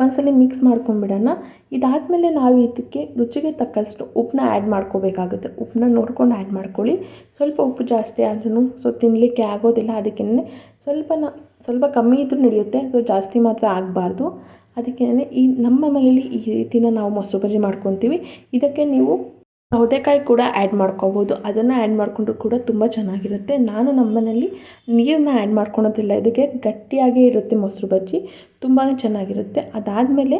ಒಂದ್ಸಲ ಮಿಕ್ಸ್ ಮಾಡ್ಕೊಂಡ್ಬಿಡೋಣ ಇದಾದಮೇಲೆ ನಾವು ಇದಕ್ಕೆ ರುಚಿಗೆ ತಕ್ಕಷ್ಟು ಉಪ್ಪನ್ನ ಆ್ಯಡ್ ಮಾಡ್ಕೋಬೇಕಾಗುತ್ತೆ. ಉಪ್ಪನ್ನ ನೋಡ್ಕೊಂಡು ಆ್ಯಡ್ ಮಾಡ್ಕೊಳ್ಳಿ. ಸ್ವಲ್ಪ ಉಪ್ಪು ಜಾಸ್ತಿ ಆದ್ರೂ ಸೊ ತಿನ್ನಲಿಕ್ಕೆ ಆಗೋದಿಲ್ಲ. ಅದಕ್ಕೇ ಸ್ವಲ್ಪ ಸ್ವಲ್ಪ ಕಮ್ಮಿ ಇದ್ರೂ ನಡೆಯುತ್ತೆ. ಸೊ ಜಾಸ್ತಿ ಮಾತ್ರ ಆಗಬಾರ್ದು. ಅದಕ್ಕೇ ಈ ನಮ್ಮ ಮನೇಲಿ ಈ ರೀತಿನ ನಾವು ಮೊಸರು ಬಜ್ಜಿ ಮಾಡ್ಕೊತೀವಿ. ಇದಕ್ಕೆ ನೀವು ಸೌತೆಕಾಯಿ ಕೂಡ ಆ್ಯಡ್ ಮಾಡ್ಕೋಬೋದು. ಅದನ್ನು ಆ್ಯಡ್ ಮಾಡಿಕೊಂಡ್ರು ಕೂಡ ತುಂಬ ಚೆನ್ನಾಗಿರುತ್ತೆ. ನಾನು ನಮ್ಮ ಮನೇಲಿ ನೀರನ್ನ ಆ್ಯಡ್ ಮಾಡ್ಕೊಳೋದಿಲ್ಲ. ಇದಕ್ಕೆ ಗಟ್ಟಿಯಾಗೇ ಇರುತ್ತೆ ಮೊಸರು ಬಜ್ಜಿ. ತುಂಬಾ ಚೆನ್ನಾಗಿರುತ್ತೆ. ಅದಾದಮೇಲೆ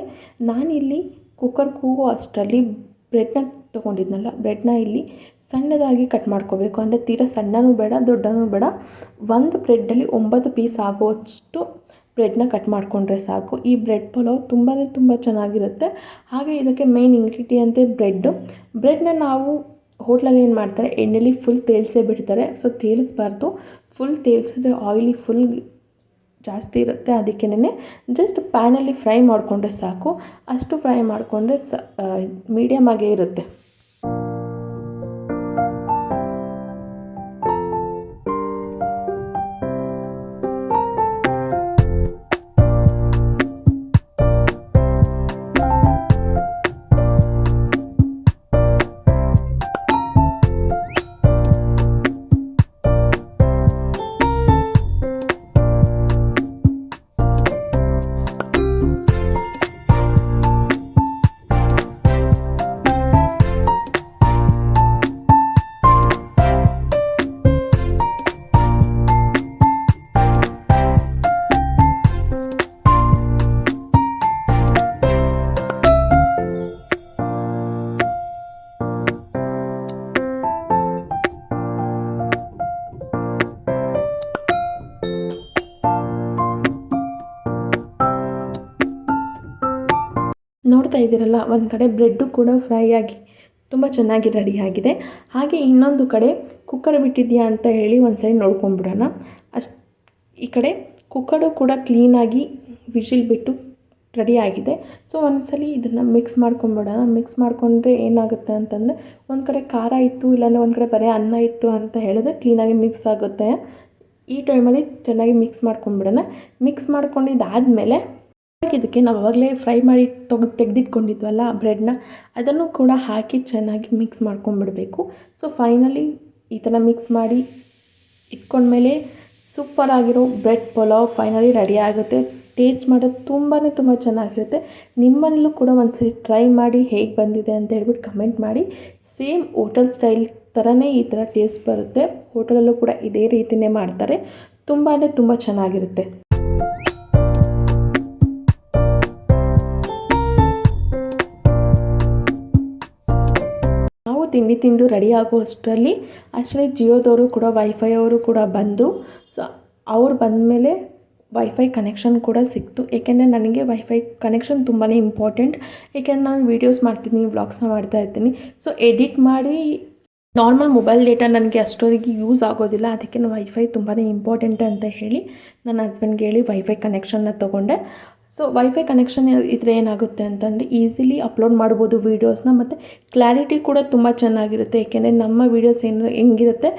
ನಾನಿಲ್ಲಿ ಕುಕ್ಕರ್ ಕೂಗೋ ಅಷ್ಟರಲ್ಲಿ ಬ್ರೆಡ್ನ ತೊಗೊಂಡಿದ್ನಲ್ಲ. ಬ್ರೆಡ್ನ ಇಲ್ಲಿ ಸಣ್ಣದಾಗಿ ಕಟ್ ಮಾಡ್ಕೋಬೇಕು. ಅಂದರೆ ತೀರಾ ಸಣ್ಣನೂ ಬೇಡ, ದೊಡ್ಡನೂ ಬೇಡ. ಒಂದು ಬ್ರೆಡ್ಡಲ್ಲಿ ಒಂಬತ್ತು ಪೀಸ್ ಆಗುವಷ್ಟು ಬ್ರೆಡ್ನ ಕಟ್ ಮಾಡಿಕೊಂಡ್ರೆ ಸಾಕು. ಈ ಬ್ರೆಡ್ ಪಲಾವ್ ತುಂಬಾ ತುಂಬ ಚೆನ್ನಾಗಿರುತ್ತೆ. ಹಾಗೆ ಇದಕ್ಕೆ ಮೇಯ್ನ್ ಅಂತೆ ಬ್ರೆಡ್ಡು. ಬ್ರೆಡ್ನ ನಾವು ಹೋಟ್ಲಲ್ಲಿ ಏನು ಮಾಡ್ತಾರೆ, ಎಣ್ಣೆಲಿ ಫುಲ್ ತೇಲ್ಸೇ ಬಿಡ್ತಾರೆ. ಸೊ ತೇಲಿಸ್ಬಾರ್ದು. ಫುಲ್ ತೇಲ್ಸಿದ್ರೆ ಆಯಿಲಿ ಫುಲ್ ಜಾಸ್ತಿ ಇರುತ್ತೆ. ಅದಕ್ಕೇನೆ ಜಸ್ಟ್ ಪ್ಯಾನಲ್ಲಿ ಫ್ರೈ ಮಾಡಿಕೊಂಡ್ರೆ ಸಾಕು. ಅಷ್ಟು ಫ್ರೈ ಮಾಡಿಕೊಂಡ್ರೆ ಸ ಮೀಡಿಯಮ್ ಆಗೇ ಇರುತ್ತೆ. ನೋಡ್ತಾ ಇದ್ದೀರಲ್ಲ, ಒಂದು ಕಡೆ ಬ್ರೆಡ್ಡು ಕೂಡ ಫ್ರೈ ಆಗಿ ತುಂಬ ಚೆನ್ನಾಗಿ ರೆಡಿಯಾಗಿದೆ ಹಾಗೆ ಇನ್ನೊಂದು ಕಡೆ ಕುಕ್ಕರ್ ಬಿಟ್ಟಿದೆಯಾ ಅಂತ ಹೇಳಿ ಒಂದು ಸೈಡ್ ನೋಡ್ಕೊಂಬಿಡೋಣ ಅಷ್ಟು, ಈ ಕಡೆ ಕುಕ್ಕರು ಕೂಡ ಕ್ಲೀನಾಗಿ ವಿಷಿಲ್ ಬಿಟ್ಟು ರೆಡಿ ಆಗಿದೆ. ಸೊ ಒಂದ್ಸಲಿ ಇದನ್ನು ಮಿಕ್ಸ್ ಮಾಡ್ಕೊಂಬಿಡೋಣ ಮಿಕ್ಸ್ ಮಾಡಿಕೊಂಡ್ರೆ ಏನಾಗುತ್ತೆ ಅಂತಂದರೆ, ಒಂದು ಕಡೆ ಖಾರ ಇತ್ತು, ಇಲ್ಲಾಂದರೆ ಒಂದು ಕಡೆ ಬರೀ ಅನ್ನ ಇತ್ತು ಅಂತ ಹೇಳಿದ್ರೆ ಕ್ಲೀನಾಗಿ ಮಿಕ್ಸ್ ಆಗುತ್ತೆ. ಈ ಟೈಮಲ್ಲಿ ಚೆನ್ನಾಗಿ ಮಿಕ್ಸ್ ಮಾಡ್ಕೊಂಬಿಡೋಣ ಮಿಕ್ಸ್ ಮಾಡ್ಕೊಂಡಿದ್ದಾದಮೇಲೆ ಇದಕ್ಕೆ ನಾವು ಆವಾಗಲೇ ಫ್ರೈ ಮಾಡಿ ತೊಗೊ, ತೆಗೆದಿಟ್ಕೊಂಡಿದ್ವಲ್ಲ ಬ್ರೆಡ್ನ, ಅದನ್ನು ಕೂಡ ಹಾಕಿ ಚೆನ್ನಾಗಿ ಮಿಕ್ಸ್ ಮಾಡ್ಕೊಂಬಿಡಬೇಕು. ಸೊ ಫೈನಲಿ ಈ ಥರ ಮಿಕ್ಸ್ ಮಾಡಿ ಇಟ್ಕೊಂಡ್ಮೇಲೆ ಸೂಪರಾಗಿರೋ ಬ್ರೆಡ್ ಪಲಾವ್ ಫೈನಲಿ ರೆಡಿ ಆಗುತ್ತೆ. ಟೇಸ್ಟ್ ಮಾಡೋದು ತುಂಬಾ ತುಂಬ ಚೆನ್ನಾಗಿರುತ್ತೆ. ನಿಮ್ಮನೇಲೂ ಕೂಡ ಒಂದ್ಸರಿ ಟ್ರೈ ಮಾಡಿ ಹೇಗೆ ಬಂದಿದೆ ಅಂತ ಹೇಳ್ಬಿಟ್ಟು ಕಮೆಂಟ್ ಮಾಡಿ. ಸೇಮ್ ಹೋಟೆಲ್ ಸ್ಟೈಲ್ ಥರನೇ ಈ ಥರ ಟೇಸ್ಟ್ ಬರುತ್ತೆ. ಹೋಟೆಲಲ್ಲೂ ಕೂಡ ಇದೇ ರೀತಿಯೇ ಮಾಡ್ತಾರೆ. ತುಂಬಾ ತುಂಬ ಚೆನ್ನಾಗಿರುತ್ತೆ. ತಿಂಡಿ ತಿಂದು ರೆಡಿ ಆಗೋ ಅಷ್ಟರಲ್ಲಿ ಆ್ಯಕ್ಚುಲಿ ಜಿಯೋದವರು ಕೂಡ ವೈಫೈ ಅವರು ಕೂಡ ಬಂದು ಸೊ ಅವ್ರು ಬಂದಮೇಲೆ ವೈಫೈ ಕನೆಕ್ಷನ್ ಕೂಡ ಸಿಕ್ತು. ಏಕೆಂದರೆ ನನಗೆ ವೈಫೈ ಕನೆಕ್ಷನ್ ತುಂಬಾ ಇಂಪಾರ್ಟೆಂಟ್ ಏಕೆಂದರೆ ನಾನು ವೀಡಿಯೋಸ್ ಮಾಡ್ತಿದ್ದೀನಿ ವ್ಲಾಗ್ಸ್ನ ಮಾಡ್ತಾ ಇರ್ತೀನಿ. ಸೊ ಎಡಿಟ್ ಮಾಡಿ ನಾರ್ಮಲ್ ಮೊಬೈಲ್ ಡೇಟಾ ನನಗೆ ಅಷ್ಟೊಂದಿಗೆ ಯೂಸ್ ಆಗೋದಿಲ್ಲ. ಅದಕ್ಕೆ ವೈಫೈ ತುಂಬಾ ಇಂಪಾರ್ಟೆಂಟ್ ಅಂತ ಹೇಳಿ, ನನ್ನ ಹಸ್ಬೆಂಡ್ಗೆ ಹೇಳಿ ವೈಫೈ ಕನೆಕ್ಷನ್ನ ತೊಗೊಂಡೆ. ಸೊ ವೈಫೈ ಕನೆಕ್ಷನ್ ಇದ್ದರೆ ಏನಾಗುತ್ತೆ ಅಂತಂದರೆ ಈಸಿಲಿ ಅಪ್ಲೋಡ್ ಮಾಡ್ಬೋದು ವೀಡಿಯೋಸ್ನ ಮತ್ತು ಕ್ಲಾರಿಟಿ ಕೂಡ ತುಂಬ ಚೆನ್ನಾಗಿರುತ್ತೆ. ಏಕೆಂದರೆ ನಮ್ಮ ವೀಡಿಯೋಸ್ ಏನು, ಹೆಂಗಿರುತ್ತೆ?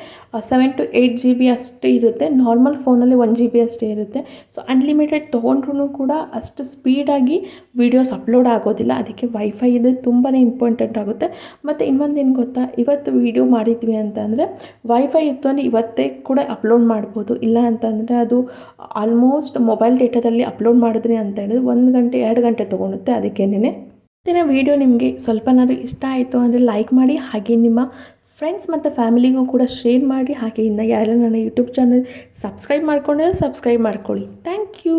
Seven to eight G B ಅಷ್ಟೇ ಇರುತ್ತೆ. ನಾರ್ಮಲ್ ಫೋನಲ್ಲಿ ಒನ್ ಜಿ ಬಿ ಅಷ್ಟೇ ಇರುತ್ತೆ. ಸೊ ಅನ್ಲಿಮಿಟೆಡ್ ತೊಗೊಂಡ್ರೂ ಕೂಡ ಅಷ್ಟು ಸ್ಪೀಡಾಗಿ ವೀಡಿಯೋಸ್ ಅಪ್ಲೋಡ್ ಆಗೋದಿಲ್ಲ. ಅದಕ್ಕೆ ವೈಫೈ ಇದು ತುಂಬಾ ಇಂಪಾರ್ಟೆಂಟ್ ಆಗುತ್ತೆ. ಮತ್ತು ಇನ್ನೊಂದು ಏನು ಗೊತ್ತಾ? ಇವತ್ತು ವೀಡಿಯೋ ಮಾಡಿದ್ವಿ ಅಂತಂದರೆ ವೈಫೈ ಇತ್ತು ಅಂದರೆ ಇವತ್ತೇ ಕೂಡ ಅಪ್ಲೋಡ್ ಮಾಡ್ಬೋದು. ಇಲ್ಲ ಅಂತಂದರೆ ಅದು ಆಲ್ಮೋಸ್ಟ್ ಮೊಬೈಲ್ ಡೇಟಾದಲ್ಲಿ ಅಪ್ಲೋಡ್ ಮಾಡಿದ್ರಿ ಅಂತ ಹೇಳಿದ್ರೆ ಒಂದು ಗಂಟೆ, ಎರಡು ಗಂಟೆ ತೊಗೊಳುತ್ತೆ ಅದಕ್ಕೇನೆ ಇವತ್ತಿನ ವೀಡಿಯೋ ನಿಮಗೆ ಸ್ವಲ್ಪನಾದ್ರು ಇಷ್ಟ ಆಯಿತು ಅಂದರೆ ಲೈಕ್ ಮಾಡಿ, ಹಾಗೆ ನಿಮ್ಮ ಫ್ರೆಂಡ್ಸ್ ಮತ್ತು ಫ್ಯಾಮಿಲಿಗೂ ಕೂಡ ಶೇರ್ ಮಾಡಿ, ಹಾಗೆ ಇನ್ನು ಯಾರೆಲ್ಲ ನನ್ನ ಯೂಟ್ಯೂಬ್ ಚಾನಲ್ ಸಬ್ಸ್ಕ್ರೈಬ್ ಮಾಡ್ಕೊಂಡ್ರೆ ಸಬ್ಸ್ಕ್ರೈಬ್ ಮಾಡ್ಕೊಳ್ಳಿ. Thank you